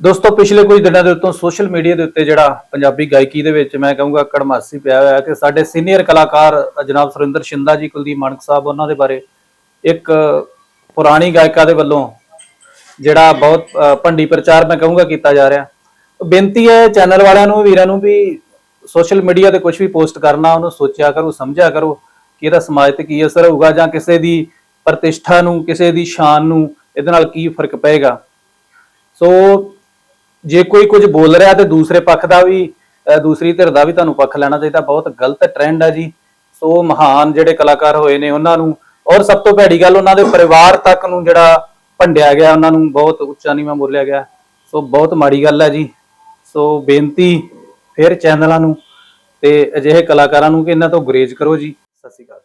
ਦੋਸਤੋ, ਪਿਛਲੇ ਕੁਝ ਦਿਨਾਂ ਦੇ ਉੱਤੋਂ ਸੋਸ਼ਲ ਮੀਡੀਆ ਦੇ ਉੱਤੇ ਜਿਹੜਾ ਪੰਜਾਬੀ ਗਾਇਕੀ ਦੇ ਵਿੱਚ ਮੈਂ ਕਹੂੰਗਾ ਕੜਮਾਸੀ ਪਿਆ ਹੋਇਆ ਕਿ ਸਾਡੇ ਸੀਨੀਅਰ ਕਲਾਕਾਰ ਜਨਾਬ ਸੁਰਿੰਦਰ ਸ਼ਿੰਦਾ ਜੀ, ਕੁਲਦੀਪ ਮਾਨਕ ਸਾਹਿਬ, ਉਹਨਾਂ ਦੇ ਬਾਰੇ ਇੱਕ ਪੁਰਾਣੀ ਗਾਇਕਾ ਦੇ ਵੱਲੋਂ ਜਿਹੜਾ ਬਹੁਤ ਭੰਡੀ ਪ੍ਰਚਾਰ ਮੈਂ ਕਹੂੰਗਾ ਕੀਤਾ ਜਾ ਰਿਹਾ। ਬੇਨਤੀ ਹੈ ਚੈਨਲ ਵਾਲਿਆਂ ਨੂੰ, ਵੀਰਾਂ ਨੂੰ ਵੀ ਸੋਸ਼ਲ ਮੀਡੀਆ ਤੇ ਕੁਝ ਵੀ ਪੋਸਟ ਕਰਨਾ, ਉਹਨੂੰ ਸੋਚਿਆ ਕਰੋ, ਸਮਝਿਆ ਕਰੋ ਕਿ ਇਹਦਾ ਸਮਾਜ ਤੇ ਕੀ ਅਸਰ ਹੋਊਗਾ ਜਾਂ ਕਿਸੇ ਦੀ ਪ੍ਰਤਿਸ਼ਠਾ ਨੂੰ, ਕਿਸੇ ਦੀ ਸ਼ਾਨ ਨੂੰ ਇਹਦੇ ਨਾਲ ਕੀ ਫ਼ਰਕ ਪਏਗਾ। ਸੋ ਜੇ ਕੋਈ ਕੁਝ ਬੋਲ ਰਿਹਾ ਤੇ ਦੂਸਰੇ ਪੱਖ ਦਾ ਵੀ ਦੂਸਰੀ ਧਿਰ ਦਾ ਵੀ ਤੁਹਾਨੂੰ ਪੱਖ ਲੈਣਾ ਚਾਹੀਦਾ ਬਹੁਤ ਗਲਤ ਟ੍ਰੈਂਡ ਹੈ ਜੀ। ਸੋ ਮਹਾਨ ਜਿਹੜੇ ਕਲਾਕਾਰ ਹੋਏ ਨੇ ਉਹਨਾਂ ਨੂੰ, ਔਰ ਸਭ ਤੋਂ ਭੈੜੀ ਗੱਲ ਉਹਨਾਂ ਦੇ ਪਰਿਵਾਰ ਤੱਕ ਨੂੰ ਜਿਹੜਾ ਭੰਡਿਆ ਗਿਆ, ਉਹਨਾਂ ਨੂੰ ਬਹੁਤ ਉੱਚਾ ਨੀਵਾਂ ਬੋਲਿਆ ਗਿਆ। ਸੋ ਬਹੁਤ ਮਾੜੀ ਗੱਲ ਹੈ ਜੀ। ਸੋ ਬੇਨਤੀ ਫਿਰ ਚੈਨਲਾਂ ਨੂੰ ਤੇ ਅਜਿਹੇ ਕਲਾਕਾਰਾਂ ਨੂੰ ਕਿ ਇਹਨਾਂ ਤੋਂ ਗੁਰੇਜ਼ ਕਰੋ ਜੀ। ਸਤਿ ਸ਼੍ਰੀ ਅਕਾਲ।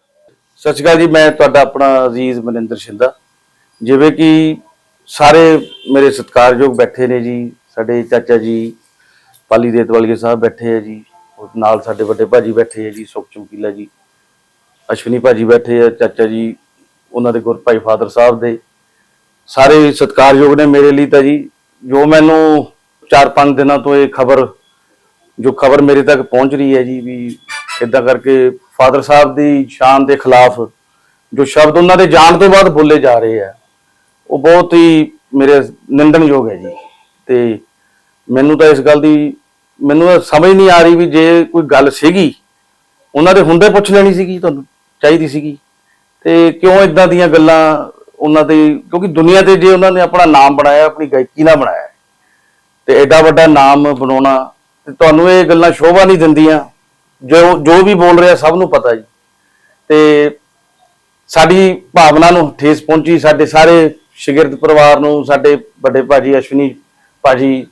ਸਤਿ ਸ਼੍ਰੀ ਅਕਾਲ ਜੀ, ਮੈਂ ਤੁਹਾਡਾ ਆਪਣਾ ਅਜ਼ੀਜ਼ ਮਨਿੰਦਰ ਸ਼ਿੰਦਾ। ਜਿਵੇਂ ਕਿ ਸਾਰੇ ਮੇਰੇ ਸਤਿਕਾਰਯੋਗ ਬੈਠੇ ਨੇ ਜੀ ਸਾਡੇ ਚਾਚਾ ਜੀ, ਪਾਲੀ ਦੇਤਵਾਲੀਆ ਸਾਹਿਬ ਬੈਠੇ ਆ ਜੀ, ਔਰ ਨਾਲ ਸਾਡੇ ਵੱਡੇ ਭਾਜੀ ਬੈਠੇ ਆ ਜੀ, ਸੁਖ ਚਮਕੀਲਾ ਜੀ, ਅਸ਼ਵਨੀ ਭਾਜੀ ਬੈਠੇ ਆ, ਚਾਚਾ ਜੀ, ਉਹਨਾਂ ਦੇ ਗੁਰਭਾਈ ਫਾਦਰ ਸਾਹਿਬ ਦੇ, ਸਾਰੇ ਸਤਿਕਾਰਯੋਗ ਨੇ ਮੇਰੇ ਲਈ ਤਾਂ ਜੀ, ਜੋ ਮੈਨੂੰ 4-5 ਦਿਨਾਂ ਤੋਂ ਇਹ ਖਬਰ, ਜੋ ਖਬਰ ਮੇਰੇ ਤੱਕ ਪਹੁੰਚ ਰਹੀ ਹੈ ਜੀ, ਵੀ ਇਦਾਂ ਕਰਕੇ ਫਾਦਰ ਸਾਹਿਬ ਦੀ ਸ਼ਾਨ ਦੇ ਖਿਲਾਫ ਜੋ ਸ਼ਬਦ ਉਹਨਾਂ ਦੇ ਜਾਣ ਤੋਂ ਬਾਅਦ ਬੋਲੇ ਜਾ ਰਹੇ ਆ, ਉਹ ਬਹੁਤ ਹੀ ਮੇਰੇ ਨਿੰਦਣਯੋਗ ਹੈ ਜੀ। ਤੇ ਮੈਨੂੰ ਤਾਂ ਇਸ ਗੱਲ ਦੀ, ਮੈਨੂੰ ਤਾਂ ਸਮਝ ਨਹੀਂ ਆ ਰਹੀ ਵੀ ਜੇ ਕੋਈ ਗੱਲ ਸੀਗੀ, ਉਹਨਾਂ ਦੇ ਹੁੰਦੇ ਪੁੱਛ ਲੈਣੀ ਸੀਗੀ, ਤੁਹਾਨੂੰ ਚਾਹੀਦੀ ਸੀਗੀ। ਤੇ ਕਿਉਂ ਇਦਾਂ ਦੀਆਂ ਗੱਲਾਂ ਉਹਨਾਂ ਦੇ, ਕਿਉਂਕਿ ਦੁਨੀਆ ਤੇ ਜੇ ਉਹਨਾਂ ਨੇ ਆਪਣਾ ਨਾਮ ਬਣਾਇਆ, ਆਪਣੀ ਗਾਇਕੀ ਨਾਲ ਬਣਾਇਆ, ਤੇ ਐਡਾ ਵੱਡਾ ਨਾਮ ਬਣਾਉਣਾ, ਤੇ ਤੁਹਾਨੂੰ ਇਹ ਗੱਲਾਂ ਸ਼ੋਭਾ ਨਹੀਂ ਦਿੰਦੀਆਂ। ਜੋ ਜੋ ਵੀ ਬੋਲ ਰਿਹਾ ਸਭ ਨੂੰ ਪਤਾ ਜੀ। ਤੇ ਸਾਡੀ ਭਾਵਨਾ ਨੂੰ ਠੇਸ ਪਹੁੰਚੀ, ਸਾਡੇ ਸਾਰੇ ਸ਼ਗਿਰਦ ਪਰਿਵਾਰ ਨੂੰ, ਸਾਡੇ ਵੱਡੇ ਭਾਜੀ ਅਸ਼ਵਨੀ ਭਾਜੀ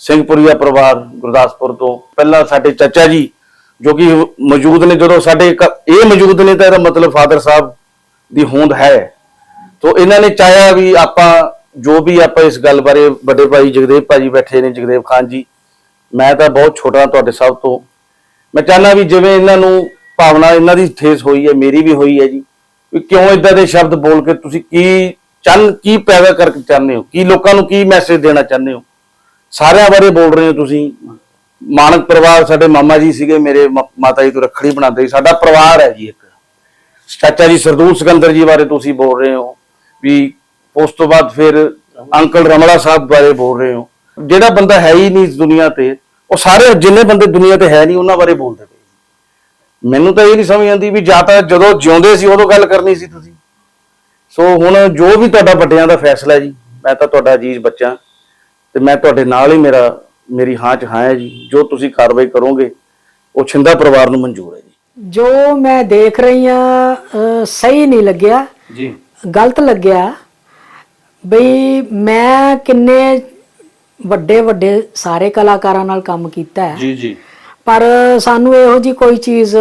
ਸਿੰਘਪੁਰੀਆ ਪਰਿਵਾਰ ਗੁਰਦਾਸਪੁਰ ਤੋਂ। ਪਹਿਲਾਂ ਸਾਡੇ ਚਾਚਾ ਜੀ, ਜੋ ਕਿ ਮੌਜੂਦ ਨੇ, ਜਦੋਂ ਸਾਡੇ ਇਹ ਮੌਜੂਦ ਨੇ ਤਾਂ ਇਹਦਾ ਮਤਲਬ ਫਾਦਰ ਸਾਹਿਬ ਦੀ ਹੋਂਦ ਹੈ। ਤੋ ਇਹਨਾਂ ਨੇ ਚਾਹਿਆ ਵੀ ਆਪਾਂ ਜੋ ਵੀ ਆਪਾਂ ਇਸ ਗੱਲ ਬਾਰੇ ਵੱਡੇ ਭਾਈ ਜਗਦੇਵ ਭਾਜੀ ਬੈਠੇ ਨੇ, ਜਗਦੇਵ ਖਾਨ ਜੀ, ਮੈਂ ਤਾਂ ਬਹੁਤ ਛੋਟਾ ਤੁਹਾਡੇ ਸਭ ਤੋਂ। ਮੈਂ ਚਾਹੁੰਦਾ ਵੀ ਜਿਵੇਂ ਇਹਨਾਂ ਨੂੰ ਭਾਵਨਾ ਇਹਨਾਂ ਦੀ ਠੇਸ ਹੋਈ ਹੈ, ਮੇਰੀ ਵੀ ਹੋਈ ਹੈ ਜੀ, ਵੀ ਕਿਉਂ ਇਦਾਂ ਦੇ ਸ਼ਬਦ ਬੋਲ ਕੇ ਤੁਸੀਂ ਕੀ ਚੰਨ ਕੀ ਪੈਦਾ ਕਰਕੇ ਚਾਹੁੰਦੇ ਹੋ? ਕੀ ਲੋਕਾਂ ਨੂੰ ਕੀ ਮੈਸੇਜ ਦੇਣਾ ਚਾਹੁੰਦੇ ਹੋ? ਸਾਰਿਆਂ ਬਾਰੇ ਬੋਲ ਰਹੇ ਹੋ ਤੁਸੀਂ। ਮਾਨਕ ਪਰਿਵਾਰ ਸਾਡੇ ਮਾਮਾ ਜੀ ਸੀਗੇ, ਮੇਰੇ ਮਾਤਾ ਜੀ ਤੋਂ ਰੱਖੜੀ ਬਣਾਉਂਦੇ ਸੀ। ਸਾਡਾ ਪਰਿਵਾਰ ਹੈ ਜੀ ਇੱਕ। ਚਾਚਾ ਜੀ ਸਰਦੂਲ ਸਿਕੰਦਰ ਜੀ ਬਾਰੇ ਤੁਸੀਂ ਬੋਲ ਰਹੇ ਹੋ। ਵੀ ਉਸ ਤੋਂ ਬਾਅਦ ਫਿਰ ਅੰਕਲ ਰਮਲਾ ਸਾਹਿਬ ਬਾਰੇ ਬੋਲ ਰਹੇ ਹੋ। ਜਿਹੜਾ ਬੰਦਾ ਹੈ ਹੀ ਨਹੀਂ ਇਸ ਦੁਨੀਆ ਤੇ, ਉਹ ਸਾਰੇ ਜਿੰਨੇ ਬੰਦੇ ਦੁਨੀਆ ਤੇ ਹੈ ਨਹੀਂ, ਉਹਨਾਂ ਬਾਰੇ ਬੋਲਦੇ ਪਏ ਮੈਨੂੰ ਤਾਂ ਇਹ ਨਹੀਂ ਸਮਝ ਆਉਂਦੀ ਵੀ ਜਾਂ ਤਾਂ ਜਦੋਂ ਜਿਉਂਦੇ ਸੀ ਉਦੋਂ ਗੱਲ ਕਰਨੀ ਸੀ ਤੁਸੀਂ। ਸੋ ਹੁਣ ਜੋ ਵੀ ਤੁਹਾਡਾ ਵੱਡਿਆਂ ਦਾ ਫੈਸਲਾ ਜੀ ਮੈਂ ਤਾਂ ਤੁਹਾਡਾ ਅਜੀਜ਼ ਬੱਚਾ। ਤੇ ਮੈਂ ਤੁਹਾਡੇ ਨਾਲ ਹੀ ਮੇਰਾ ਮੇਰੀ ਹਾਂ ਚ ਹਾਂ ਹੈ ਜੀ। ਜੋ ਤੁਸੀਂ ਕਾਰਵਾਈ ਕਰੋਗੇ ਉਹ ਛਿੰਦਾ ਪਰਿਵਾਰ ਨੂੰ ਮਨਜ਼ੂਰ ਹੈ ਜੀ। ਜੋ ਮੈਂ ਦੇਖ ਰਹੀ ਆ ਸਹੀ ਨਹੀਂ ਲੱਗਿਆ। ਜੀ। ਗਲਤ ਲੱਗਿਆ। ਬਈ ਮੈਂ ਕਿੰਨੇ ਵੱਡੇ ਵੱਡੇ ਸਾਰੇ ਕਲਾਕਾਰਾਂ ਨਾਲ ਕੰਮ ਕੀਤਾ ਹੈ। ਜੀ ਜੀ। ਪਰ ਸਾਨੂੰ ਇਹੋ ਜੀ ਕੋਈ ਚੀਜ਼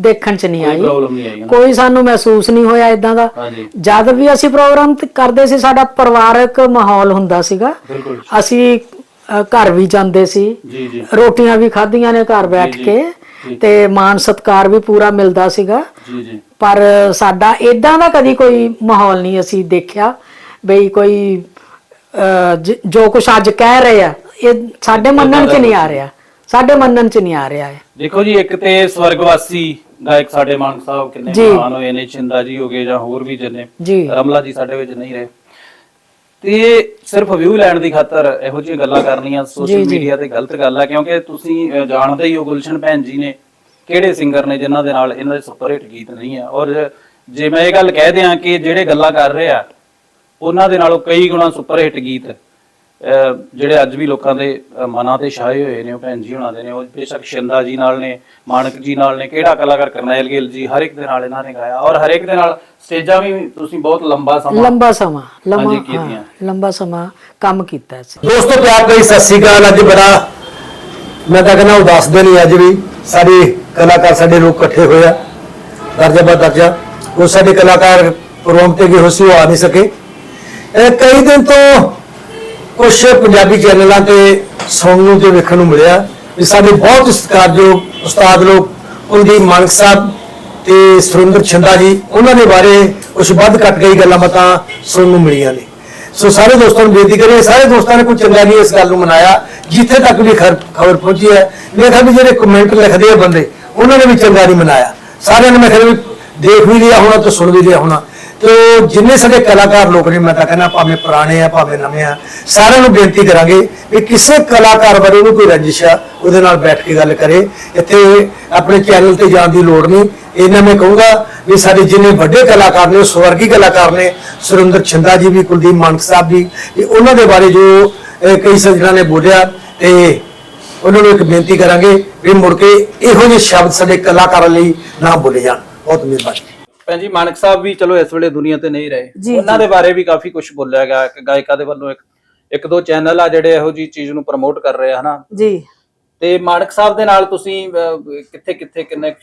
ਦੇਖਣ ਚ ਨਹੀਂ ਆਈ। ਪ੍ਰੋਬਲਮ ਨਹੀਂ ਆਈ ਕੋਈ ਸਾਨੂੰ ਮਹਿਸੂਸ ਨਹੀਂ ਹੋਇਆ ਇਦਾਂ ਦਾ। ਹਾਂਜੀ। ਜਦ ਵੀ ਅਸੀਂ ਪ੍ਰੋਗਰਾਮ ਤੇ ਕਰਦੇ ਸੀ ਸਾਡਾ ਪਰਿਵਾਰਕ ਮਾਹੌਲ ਹੁੰਦਾ ਸੀਗਾ। ਬਿਲਕੁਲ। ਅਸੀਂ ਅ, ਘਰ ਵੀ ਜਾਂਦੇ ਸੀ। ਜੀ ਜੀ। ਰੋਟੀਆਂ ਵੀ ਖਾਧੀਆਂ ਨੇ ਘਰ ਬੈਠ ਜੀ, ਕੇ ਜੀ। ਤੇ ਮਾਨ ਸਤਕਾਰ ਵੀ ਪੂਰਾ ਮਿਲਦਾ ਸੀਗਾ। ਜੀ ਜੀ। ਪਰ ਸਾਡਾ ਇਦਾਂ ਦਾ ਕਦੀ ਕੋਈ ਮਾਹੌਲ ਨਹੀਂ ਅਸੀਂ ਦੇਖਿਆ ਬਈ ਕੋਈ ਜ- ਜੋ ਕੁਝ ਅੱਜ ਕਹਿ ਰਹੇ ਆ ਇਹ ਸਾਡੇ ਮੰਨਣ 'ਚ ਨਹੀਂ ਆ ਰਿਹਾ। ਸਾਡੇ ਮੰਨਣ 'ਚ ਨਹੀਂ ਆ ਰਿਹਾ ਹੈ। ਦੇਖੋ ਜੀ ਇੱਕ ਤੇ ਸਵਰਗਵਾਸੀ ਗਾਇਕ ਸਾਡੇ ਮਾਨਕ ਸਾਹਿਬ ਕਿੰਨੇ ਜੀ। ਮਹਾਨ ਹੋਏ ਨੇ ਚਿੰਦਾ ਜੀ ਹੋ ਗਏ ਜਾਂ ਹੋਰ ਵੀ ਜਿੰਨੇ। ਜੀ। ਰਮਲਾ ਜੀ ਸਾਡੇ ਵਿੱਚ ਨਹੀਂ ਰਹੇ। ਤੇ ਸਿਰਫ ਵਿਊ ਲੈਣ ਦੀ ਖਾਤਰ ਇਹੋ ਜਿਹੀਆਂ ਗੱਲਾਂ ਕਰਨੀਆਂ ਸੋਸ਼ਲ ਮੀਡੀਆ ਤੇ ਗਲਤ ਗੱਲ ਹੈ ਕਿਉਂਕਿ ਤੁਸੀਂ ਅਹ, ਜਾਣਦੇ ਹੀ ਹੋ ਗੁਲਸ਼ਨ ਭੈਣ ਜੀ ਨੇ ਕਿਹੜੇ ਸਿੰਗਰ ਨੇ ਜਿਨ੍ਹਾਂ ਦੇ ਨਾਲ ਇਹਨਾਂ ਦੇ ਸੁਪਰ ਹਿੱਟ ਗੀਤ ਨਹੀਂ ਆ। ਔਰ ਜੇ ਮੈਂ ਇਹ ਗੱਲ ਕਹਿ ਦਿਆਂ ਕਿ ਜਿਹੜੇ ਗੱਲਾਂ ਕਰ ਰਹੇ ਆ ਉਹਨਾਂ ਦੇ ਨਾਲੋਂ ਕਈ ਗੁਣਾ ਸੁਪਰ ਹਿੱਟ ਗੀਤ ਜਿਹੜੇ ਅੱਜ ਵੀ ਲੋਕਾਂ ਦੇ ਮਨਾਂ ਤੇ ਛਾਏ ਹੋਏ ਨੇ ਉਹ ਭੈਣ ਜੀ ਹੁਣਾਂ ਦੇ ਨੇ ਉਹ ਬੇਸ਼ੱਕ ਸ਼ਿੰਦਾ ਜੀ ਨਾਲ ਨੇ ਮਾਨਕ ਜੀ ਨਾਲ ਨੇ ਕਿਹੜਾ ਕਲਾਕਾਰ ਕਰਨੈਲ ਗਿੱਲ ਜੀ ਹਰ ਇੱਕ ਦੇ ਨਾਲ ਇਹਨਾਂ ਨੇ ਗਾਇਆ ਔਰ ਹਰ ਇੱਕ ਦੇ ਨਾਲ ਸਟੇਜਾਂ ਵੀ ਤੁਸੀਂ ਬਹੁਤ ਲੰਬਾ ਸਮਾਂ ਲੰਬਾ ਸਮਾਂ ਲੰਮਾ ਲੰਬਾ ਸਮਾਂ ਕੰਮ ਕੀਤਾ ਸੀ। ਦੋਸਤੋ ਪਿਆਰ ਭਰੀ ਸਤਿ ਸ੍ਰੀ ਅਕਾਲ ਅੱਜ ਬੜਾ ਮੈਂ ਤਾਂ ਕਹਿੰਦਾ ਉਦਾਸ ਦਿਨ ਹੀ ਅੱਜ ਵੀ ਸਾਰੇ ਕਲਾਕਾਰ ਸਾਡੇ ਲੋਕ ਇਕੱਠੇ ਹੋਏ ਆ ਦਰਜਾ ਬਾ ਦਰਜਾ ਉਹ ਸਾਡੇ ਕਲਾਕਾਰ ਪ੍ਰੋਗਰਾਮ ਤੇ ਗਏ ਹੋ ਸੀ ਆ ਨਹੀਂ ਸਕੇ। ਇਹ ਕਈ ਦਿਨ ਤੋਂ ਕੁਝ ਪੰਜਾਬੀ ਚੈਨਲਾਂ ਤੇ ਸੁਣਨ ਨੂੰ ਤੇ ਵੇਖਣ ਨੂੰ ਮਿਲਿਆ ਵੀ ਸਾਡੇ ਬਹੁਤ ਸਤਿਕਾਰਯੋਗ ਉਸਤਾਦ ਲੋਕ ਕੁਲਦੀਪ ਮਾਨਕ ਸਾਹਿਬ ਤੇ ਸੁਰਿੰਦਰ ਛੰਦਾ ਜੀ, ਉਹਨਾਂ ਦੇ ਬਾਰੇ ਕੁਝ ਵੱਧ ਘੱਟ ਗਈ ਗੱਲਾਂ ਬਾਤਾਂ ਸੁਣਨ ਨੂੰ ਮਿਲੀਆਂ ਨੇ। ਸੋ ਸਾਰੇ ਦੋਸਤਾਂ ਨੂੰ ਬੇਨਤੀ ਕਰੀਏ, ਸਾਰੇ ਦੋਸਤਾਂ ਨੇ ਕੋਈ ਚੰਗਾ ਨਹੀਂ ਇਸ ਗੱਲ ਨੂੰ ਮਨਾਇਆ, ਜਿੱਥੇ ਤੱਕ ਵੀ ਖਰ- ਖਬਰ ਪਹੁੰਚੀ ਹੈ, ਮੈਂ ਕਿਹਾ ਵੀ ਜਿਹੜੇ ਕਮੈਂਟ ਲਿਖਦੇ ਆ ਬੰਦੇ, ਉਹਨਾਂ ਨੇ ਵੀ ਚੰਗਾ ਨਹੀਂ ਮਨਾਇਆ। ਸਾਰਿਆਂ ਨੇ ਮੈਂ ਕਿਹਾ ਵੀ ਦੇਖ ਵੀ ਲਿਆ ਹੋਣਾ ਤੇ ਸੁਣ ਵੀ ਲਿਆ ਹੋਣਾ। ਤੇ ਜਿੰਨੇ ਸਾਡੇ ਕਲਾਕਾਰ ਲੋਕ ਨੇ, ਮੈਂ ਤਾਂ ਕਹਿੰਦਾ ਭਾਵੇਂ ਪੁਰਾਣੇ ਆ, ਭਾਵੇਂ ਨਵੇਂ ਆ, ਸਾਰਿਆਂ ਨੂੰ ਬੇਨਤੀ ਕਰਾਂਗੇ ਵੀ ਕਿਸੇ ਕਲਾਕਾਰ ਬਾਰੇ ਉਹਨੂੰ ਕੋਈ ਰੰਜਿਸ਼ ਆ, ਉਹਦੇ ਨਾਲ ਬੈਠ ਕੇ ਗੱਲ ਕਰੇ। ਇੱਥੇ ਆਪਣੇ ਚੈਨਲ ਤੇ ਜਾਣ ਦੀ ਲੋੜ ਨਹੀਂ। ਇਹਨਾਂ ਮੈਂ ਕਹੂੰਗਾ ਵੀ ਸਾਡੇ ਜਿੰਨੇ ਵੱਡੇ ਕਲਾਕਾਰ ਨੇ, ਉਹ ਸਵਰਗੀ ਕਲਾਕਾਰ ਨੇ, ਸੁਰਿੰਦਰ ਛਿੰਦਾ ਜੀ ਵੀ, ਕੁਲਦੀਪ ਮਾਨਕ ਸਾਹਿਬ ਜੀ ਇਹ ਉਹਨਾਂ ਦੇ ਬਾਰੇ ਜੋ ਕਈ ਸੱਜਣਾ ਨੇ ਬੋਲਿਆ, ਤੇ ਉਹਨਾਂ ਨੂੰ ਇੱਕ ਬੇਨਤੀ ਕਰਾਂਗੇ ਵੀ ਮੁੜ ਕੇ ਇਹੋ ਜਿਹੇ ਸ਼ਬਦ ਸਾਡੇ ਕਲਾਕਾਰਾਂ ਲਈ ਨਾ ਬੋਲੇ ਜਾਣ। ਬਹੁਤ ਮਿਹਰਬਾਨੀ। ਭੈਣ ਜੀ ਮਾਨਕ ਸਾਹਿਬ ਵੀ ਚਲੋ ਇਸ ਵੇਲੇ ਦੁਨੀਆ ਤੇ ਨਹੀਂ ਰਹੇ। ਜੀ, ਉਹਨਾਂ ਦੇ ਬਾਰੇ ਵੀ ਕਾਫੀ ਕੁਝ ਬੋਲਿਆ ਗਿਆ। ਇੱਕ ਗਾਇਕਾ ਦੇ ਵੱਲੋਂ ਇੱਕ ਇੱਕ ਦੋ ਚੈਨਲ ਆ ਜਿਹੜੇ ਇਹੋ ਜੀ ਚੀਜ਼ ਨੂੰ ਪ੍ਰਮੋਟ ਕਰ ਰਹੇ ਆ ਹਨਾ? ਜੀ। ਤੇ ਮਾਨਕ ਸਾਹਿਬ ਦੇ ਨਾਲ ਤੁਸੀਂ ਕਿੱਥੇ ਕਿੱਥੇ ਕਿੰਨੇ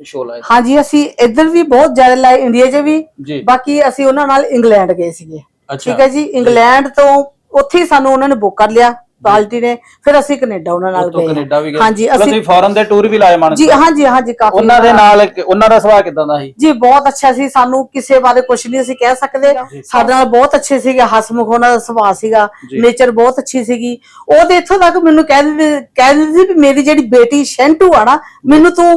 ਸ਼ੋਅ ਲਾਏ? ਹਾਂਜੀ ਅਸੀਂ ਇੱਧਰ ਵੀ ਬਹੁਤ ਜ਼ਿਆਦਾ ਲਾਏ ਇੰਡੀਆ 'ਚ ਵੀ। ਜੀ। ਬਾਕੀ ਅਸੀਂ ਉਹਨਾਂ ਨਾਲ ਇੰਗਲੈਂਡ ਗਏ ਸੀਗੇ। ਠੀਕ ਹੈ ਜੀ ਇੰਗਲੈਂਡ ਤੋਂ ਉੱਥੇ ਹੀ ਸਾਨੂੰ ਉਹਨਾਂ ਨੇ ਬੁੱਕ ਕਰ ਲਿਆ। ਪਾਰਟੀ ਨੇ ਫਿਰ ਅਸੀਂ ਕੈਨੇਡਾ ਉਹਨਾਂ ਨਾਲ ਉੱਥੋਂ ਗਏ ਕੈਨੇਡਾ ਵੀ ਗਏ। ਹਾਂਜੀ ਅਸੀਂ ਤੁਸੀਂ ਫੋਰਨ ਦੇ ਟੂਰ ਵੀ ਲਾਏ ਮਾਨਕ ਜੀ? ਹਾਂਜੀ ਹਾਂਜੀ ਕਾਫੀ ਉਹਨਾਂ ਦੇ ਨਾਲ ਉਹਨਾਂ ਦਾ ਸੁਭਾਅ ਕਿਦਾਂ ਦਾ ਸੀ? ਜੀ ਬਹੁਤ ਅੱਛਾ ਸੀ। ਸਾਨੂੰ ਕਿਸੇ ਬਾਰੇ ਕੁਝ ਨਹੀਂ ਅਸੀਂ ਕਹਿ ਸਕਦੇ। ਸਾਡੇ ਨਾਲ ਬਹੁਤ ਅੱਛੇ ਸੀਗੇ। ਹਸਮੁਖ ਉਹਨਾਂ ਦਾ ਸੁਭਾਅ ਸੀਗਾ। ਜੀ। ਨੇਚਰ ਬਹੁਤ ਅੱਛੀ ਸੀਗੀ। ਉਹ ਤੇ ਇੱਥੋਂ ਤੱਕ ਮੈਨੂੰ ਕਹਿ ਦਿੰਦੇ ਕਹਿ ਦਿੰਦੀ ਸੀ ਵੀ ਮੇਰੀ ਜਿਹੜੀ ਬੇਟੀ ਸ਼ੈਂਟੂ ਆ ਨਾ ਮੈਨੂੰ ਤੂੰ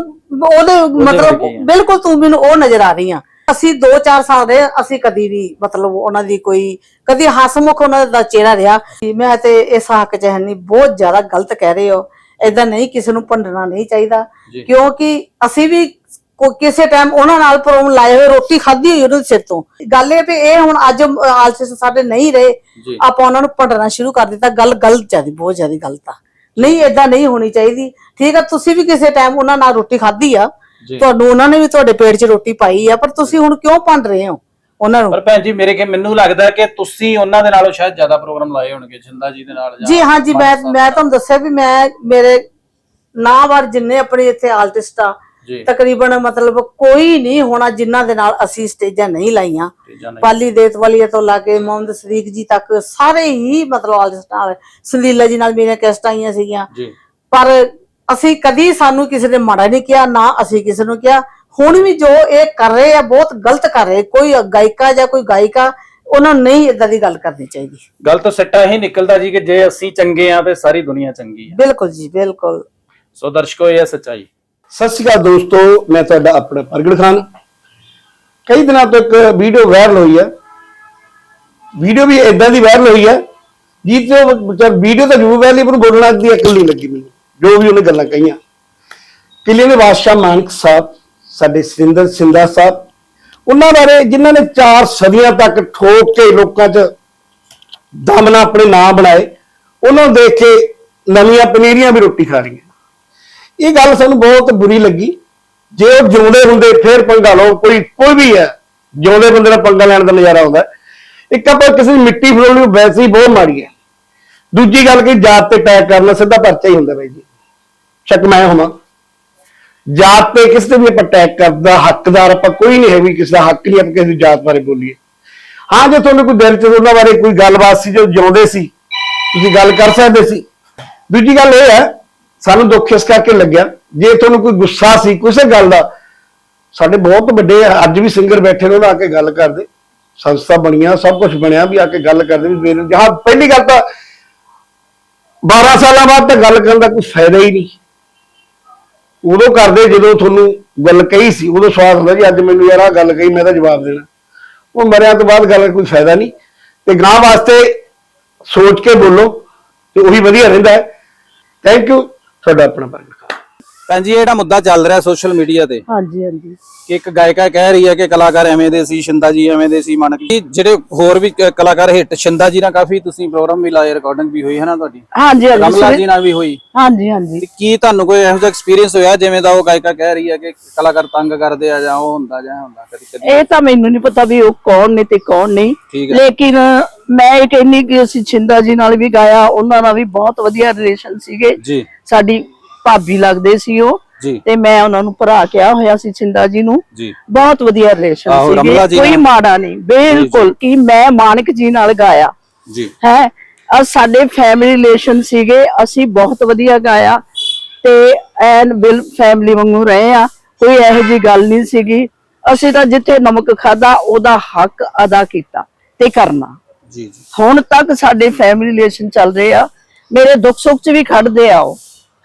ਉਹਦੇ ਮਤਲਬ ਆ। ਬਿਲਕੁਲ ਤੂੰ ਮੈਨੂੰ ਉਹ ਨਜ਼ਰ ਆ ਰਹੀ ਆ ਅਸੀਂ 2-4 ਸਾਲ ਰਹੇ ਅਸੀਂ ਕਦੀ ਨਹੀਂ ਮਤਲਬ ਉਹਨਾਂ ਦੀ ਕੋਈ ਕਦੀ ਹਸਮੁਖ ਉਹਨਾਂ ਦਾ ਚਿਹਰਾ ਰਿਹਾ। ਮੈਂ ਤੇ ਇਸ ਹੱਕ ਚ ਨਹੀਂ ਬਹੁਤ ਜ਼ਿਆਦਾ ਗਲਤ ਕਹਿ ਰਹੇ ਹੋ। ਏਦਾਂ ਨਹੀਂ ਕਿਸੇ ਨੂੰ ਭੰਡਣਾ ਨਹੀਂ ਚਾਹੀਦਾ। ਕਿਉਂਕਿ ਅਸੀਂ ਵੀ ਕਿਸੇ ਟਾਈਮ ਉਹਨਾਂ ਨਾਲ ਪ੍ਰੋਗਰਾਮ ਲਾਏ ਹੋਏ ਰੋਟੀ ਖਾਧੀ ਹੋਈ ਉਹਨਾਂ ਦੇ ਸਿਰ ਤੋਂ। ਗੱਲ ਇਹ ਵੀ ਇਹ ਹੁਣ ਅੱਜ ਆਲਸੇ ਸਾਡੇ ਨਹੀਂ ਰਹੇ। ਆਪਾਂ ਉਹਨਾਂ ਨੂੰ ਭੰਡਣਾ ਸ਼ੁਰੂ ਕਰ ਦਿੱਤਾ। ਗੱਲ ਗਲਤ ਜਿਆਦੀ ਬਹੁਤ ਜਿਆਦੀ ਗਲਤ ਆ। ਨਹੀਂ ਏਦਾਂ ਨਹੀਂ ਹੋਣੀ ਚਾਹੀਦੀ। ਠੀਕ ਆ ਤੁਸੀਂ ਵੀ ਕਿਸੇ ਟਾਈਮ ਉਹਨਾਂ ਨਾਲ ਰੋਟੀ ਖਾਧੀ ਆ। ਤੁਹਾਨੂੰ ਉਹਨਾਂ ਨੇ ਵੀ ਤੁਹਾਡੇ ਪੇਟ 'ਚ ਰੋਟੀ ਪਾਈ ਆ ਪਰ ਤੁਸੀਂ ਹੁਣ ਕਿਉਂ ਭੰਡ ਰਹੇ ਹੋ ਉਹਨਾਂ ਨੂੰ? ਪਰ ਭੈਣ ਜੀ ਮੇਰੇ ਕਿ ਮੈਨੂੰ ਲੱਗਦਾ ਕਿ ਤੁਸੀਂ ਉਹਨਾਂ ਦੇ ਨਾਲੋਂ ਸ਼ਾਇਦ ਜ਼ਿਆਦਾ ਪ੍ਰੋਗਰਾਮ ਲਾਏ ਹੋਣਗੇ ਜਿੰਦਾ ਜੀ ਦੇ ਨਾਲ ਜਾਂ ਜੀ ਹਾਂ ਜੀ ਮੈਂ ਮੈਂ ਤੁਹਾਨੂੰ ਦੱਸਿਆ ਵੀ ਮੈਂ ਮੇਰੇ ਨਾਂ ਵਾਰ ਜਿੰਨੇ ਆਪਣੇ ਇੱਥੇ ਆਰਟਿਸਟ ਆ ਜੀ। ਤਕਰੀਬਨ ਮਤਲਬ ਕੋਈ ਨਹੀਂ ਹੋਣਾ ਜਿਨ੍ਹਾਂ ਦੇ ਨਾਲ ਅਸੀਂ ਸਟੇਜਾਂ ਨਹੀਂ ਲਾਈਆਂ। ਤੇ ਜਾਂ ਨਹੀਂ। ਪਾਲੀ ਦੇਤਵਾਲੀਆ ਤੋਂ ਲਾ ਕੇ ਮੁਹੰਮਦ ਸਦੀਕ ਜੀ ਤੱਕ ਸਾਰੇ ਹੀ ਮਤਲਬ ਆਰਟਿਸਟ ਨਾਲ ਸੰਦੀਲਾ ਜੀ ਨਾਲ ਮੇਰੀਆਂ ਕੈਸਟਾਂ ਆਈਆਂ ਸੀਗੀਆਂ। ਜੀ। ਪਰ ਅਸੀਂ ਕਦੀ ਸਾਨੂੰ ਕਿਸੇ ਨੇ ਮਾੜਾ ਨਹੀਂ ਕਿਹਾ ਨਾ ਅਸੀਂ ਕਿਸੇ ਨੂੰ ਕਿਹਾ। ਹੁਣ ਵੀ ਜੋ ਇਹ ਕਰ ਰਹੇ ਆ ਬਹੁਤ ਗਲਤ ਕਰ ਰਹੇ। ਕੋਈ ਗਾਇਕਾ ਜਾਂ ਕੋਈ ਗਾਇਕਾ ਉਹਨਾਂ ਨੂੰ ਨਹੀਂ ਇਦਾਂ ਦੀ ਗੱਲ ਕਰਨੀ ਚਾਹੀਦੀ। ਗੱਲ ਤਾਂ ਸਿੱਟਾ ਇਹ ਨਿਕਲਦਾ ਜੀ ਕਿ ਜੇ ਅਸੀਂ ਚੰਗੇ ਆ ਤੇ ਸਾਰੀ ਦੁਨੀਆ ਚੰਗੀ ਆ। ਬਿਲਕੁਲ ਜੀ ਬਿਲਕੁਲ। ਸੋ ਦਰਸ਼ਕੋ ਇਹ ਹੈ ਸੱਚਾਈ। ਸਤਿ ਸ਼੍ਰੀ ਅਕਾਲ ਦੋਸਤੋ ਮੈਂ ਤੁਹਾਡਾ ਆਪਣਾ ਪ੍ਰਗਟ ਖਾਨ। ਕਈ ਦਿਨਾਂ ਤੋਂ ਇੱਕ ਵੀਡੀਓ ਵਾਇਰਲ ਹੋਈ ਹੈ। ਵੀਡੀਓ ਵੀ ਇਦਾਂ ਦੀ ਵਾਇਰਲ ਹੋਈ ਹੈ ਜਿਸ ਤੋਂ ਵੀਡੀਓ ਤਾਂ ਜ਼ਰੂਰ ਵਾਇਰਲ ਪਰ ਬੋਲਣਾ ਦੀ ਅਕਲ ਨਹੀਂ ਲੱਗੀ ਮੈਨੂੰ। ਜੋ ਵੀ ਉਹਨੇ ਗੱਲਾਂ ਕਹੀਆਂ। ਕਿਲੇ ਦੇ ਬਾਦਸ਼ਾਹ ਮਾਨਕ ਸਾਹਿਬ, ਸਾਡੇ ਸਰਿੰਦਰ ਸਿੰਧਾ ਸਾਹਿਬ, ਉਹਨਾਂ ਬਾਰੇ ਜਿਨ੍ਹਾਂ ਨੇ 4 ਸਦੀਆਂ ਤੱਕ ਠੋਕ ਕੇ ਲੋਕਾਂ 'ਚ ਦਮ ਨਾਲ ਆਪਣੇ ਨਾਂ ਬਣਾਏ, ਉਹਨਾਂ ਨੂੰ ਦੇਖ ਕੇ ਨਵੀਆਂ ਪਨੀਰੀਆਂ ਵੀ ਰੋਟੀ ਖਾ ਰਹੀਆਂ। ਇਹ ਗੱਲ ਸਾਨੂੰ ਬਹੁਤ ਬੁਰੀ ਲੱਗੀ। ਜੇ ਉਹ ਜਿਉਂਦੇ ਹੁੰਦੇ ਫੇਰ ਪੰਗਾ ਲਓ, ਕੋਈ ਕੋਈ ਵੀ ਹੈ, ਜਿਉਂਦੇ ਬੰਦੇ ਦਾ ਪੰਗਾ ਲੈਣ ਦਾ ਨਜ਼ਾਰਾ ਆਉਂਦਾ। ਇੱਕ ਆਪਾਂ ਕਿਸੇ ਦੀ ਮਿੱਟੀ ਫਰੋਲਣੀ ਉਹ ਵੈਸੇ ਹੀ ਬਹੁਤ ਮਾੜੀ ਹੈ। ਦੂਜੀ ਗੱਲ ਕਿ, ਜਾਤ ਤੇ ਅਟੈਕ ਕਰਨਾ ਸਿੱਧਾ ਪਰਚਾ ਹੀ ਹੁੰਦਾ ਬਾਈ ਜੀ। ਸ਼ੱਕ ਮੈਂ ਹੋਵਾਂ। ਜਾਤ ਤੇ ਕਿਸੇ ਤੇ ਵੀ ਆਪਾਂ ਅਟੈਕ ਕਰਦਾ, ਹੱਕਦਾਰ ਆਪਾਂ ਕੋਈ ਨਹੀਂ ਹੈ ਵੀ ਕਿਸੇ ਦਾ ਹੱਕ ਨਹੀਂ, ਆਪਾਂ ਕਿਸੇ ਦੀ ਜਾਤ ਬਾਰੇ ਬੋਲੀਏ। ਹਾਂ, ਜੇ ਤੁਹਾਨੂੰ ਕੋਈ ਦਿਲ ਚ ਉਹਨਾਂ ਬਾਰੇ ਕੋਈ ਗੱਲਬਾਤ ਸੀ, ਜੋ ਜਿਉਂਦੇ ਸੀ, ਤੁਸੀਂ ਗੱਲ ਕਰ ਸਕਦੇ ਸੀ। ਦੂਜੀ ਗੱਲ ਇਹ ਹੈ, ਸਾਨੂੰ ਦੁੱਖ ਇਸ ਕਰਕੇ ਲੱਗਿਆ, ਜੇ ਤੁਹਾਨੂੰ ਕੋਈ ਗੁੱਸਾ ਸੀ, ਕਿਸੇ ਗੱਲ ਦਾ, ਸਾਡੇ ਬਹੁਤ ਵੱਡੇ ਅੱਜ ਵੀ ਸਿੰਗਰ ਬੈਠੇ ਨੇ, ਉਹਨਾਂ ਆ ਕੇ ਗੱਲ ਕਰਦੇ। ਸੰਸਥਾ ਬਣੀਆਂ ਸਭ ਕੁਝ ਬਣਿਆ, ਵੀ ਆ ਕੇ ਗੱਲ ਕਰਦੇ, ਵੀ ਮੇਰੇ ਜਹਾਂ ਪਹਿਲੀ ਗੱਲ ਤਾਂ 12 ਸਾਲਾਂ ਬਾਅਦ ਤਾਂ ਗੱਲ ਕਰਨ ਦਾ ਕੋਈ ਫਾਇਦਾ ਹੀ ਨਹੀਂ। ਉਦੋਂ ਕਰਦੇ ਜਦੋਂ ਤੁਹਾਨੂੰ ਗੱਲ ਕਹੀ ਸੀ, ਉਦੋਂ ਸਵਾਦ ਹੁੰਦਾ ਜੀ, ਅੱਜ ਮੈਨੂੰ ਯਾਰ ਆ ਗੱਲ ਕਹੀ, ਮੈਂ ਤਾਂ ਜਵਾਬ ਦੇਣਾ। ਉਹ ਮਰਿਆ ਤੋਂ ਬਾਅਦ ਗੱਲ ਦਾ ਕੋਈ ਫਾਇਦਾ ਨਹੀਂ। ਤੇ ਗਾਂ ਵਾਸਤੇ ਸੋਚ ਕੇ ਬੋਲੋ ਤੇ ਉਹੀ ਵਧੀਆ ਰਹਿੰਦਾ ਥੈਂਕ ਯੂ ਤੁਹਾਡਾ ਆਪਣਾ ਪ੍ਰਗਟ ਭੈਣ ਜੀ ਇਹ ਜਿਹੜਾ ਮੁੱਦਾ ਚੱਲ ਰਿਹਾ ਸੋਸ਼ਲ ਮੀਡੀਆ ਤੇ ਹਾਂਜੀ ਹਾਂਜੀ। ਕਿ ਇੱਕ ਗਾਇਕਾ ਕਹਿ ਰਹੀ ਹੈ ਕਿ ਕਲਾਕਾਰ ਐਵੇਂ ਦੇ ਸੀ ਸ਼ਿੰਦਾ ਜੀ ਐਵੇਂ ਦੇ ਸੀ ਮਨ ਕੀ ਜਿਹੜੇ ਹੋਰ ਵੀ ਕ- ਕਲਾਕਾਰ ਹਿੱਟ ਸ਼ਿੰਦਾ ਜੀ ਨਾਲ ਕਾਫੀ ਤੁਸੀਂ ਪ੍ਰੋਗਰਾਮ ਵੀ ਲਾਏ ਰਿਕਾਰਡਿੰਗ ਵੀ ਹੋਈ ਹੈ ਨਾ ਤੁਹਾਡੀ? ਹਾਂਜੀ ਰਮਲਾ ਜੀ ਨਾਲ ਵੀ ਹੋਈ। ਹਾਂਜੀ ਹਾਂਜੀ। ਤੇ ਕੀ ਤੁਹਾਨੂੰ ਕੋਈ ਇਹੋ ਜਿਹਾ ਐਕਸਪੀਰੀਅੰਸ ਹੋਇਆ ਜਿਵੇਂ ਦਾ ਉਹ ਗਾਇਕਾ ਕਹਿ ਰਹੀ ਹੈ ਕਿ ਕਲਾਕਾਰ ਤੰਗ ਕਰਦੇ ਆ ਜਾਂ ਉਹ ਹੁੰਦਾ ਜਾਂ ਇਹ ਹੁੰਦਾ ਕਦੀ ਕਦੀ? ਇਹ ਤਾਂ ਮੈਨੂੰ ਨਹੀਂ ਪਤਾ ਵੀ ਉਹ ਕੌਣ ਨੇ ਤੇ ਕੌਣ ਨਹੀਂ। ਠੀਕ ਹੈ। ਲੇਕਿਨ ਮੈਂ ਇਹ ਕਹਿੰਨੀ ਕਿ ਅਸੀਂ ਛਿੰਦਾ ਜੀ ਨਾਲ ਵੀ ਗਾਇਆ ਉਹਨਾਂ ਨਾਲ ਵੀ ਬਹੁਤ ਵਧੀਆ ਰਿਲੇਸ਼ਨ ਸੀਗੇ। ਜੀ। ਸਾਡੀ ਭਾਬੀ ਲੱਗਦੇ ਸੀ ਉਹ। ਤੇ ਮੈਂ ਉਹਨਾਂ ਨੂੰ ਭਰਾ ਕਿਹਾ ਹੋਇਆ ਸੀ ਛਿੰਦਾ ਜੀ ਨੂੰ। ਬਹੁਤ ਵਧੀਆ ਰਿਲੇਸ਼ਨ ਸੀਗੇ। ਕੋਈ। ਮਾੜਾ ਨਹੀਂ। ਬਿਲਕੁਲ ਕਿ ਮੈਂ ਮਾਨਕ ਜੀ ਨਾਲ ਗਾਇਆ। ਜੀ। ਹੈ ਅ ਸਾਡੇ ਫੈਮਿਲੀ ਰਿਲੇਸ਼ਨ ਸੀਗੇ। ਅਸੀਂ ਬਹੁਤ ਵਧੀਆ ਗਾਇਆ। ਤੇ ਐਨ ਬਿਲ ਫੈਮਿਲੀ ਵਾਂਗੂ ਰਹੇ ਆ। ਕੋਈ ਇਹੋ ਜੀ ਗੱਲ ਨਹੀਂ ਸੀਗੀ। ਅਸੀਂ ਤਾਂ ਜਿੱਥੇ ਨਮਕ ਖਾਦਾ ਉਹਦਾ ਹੱਕ ਅਦਾ ਕੀਤਾ ਤੇ ਕਰਨਾ। ਜੀ ਜੀ। ਹੁਣ ਤੱਕ ਸਾਡੇ ਫੈਮਿਲੀ ਰਿਲੇਸ਼ਨ ਚੱਲ ਰਹੇ ਆ। ਮੇਰੇ ਦੁੱਖ ਸੁੱਖ 'ਚ ਵੀ ਖੜਦੇ ਆ ਉਹ।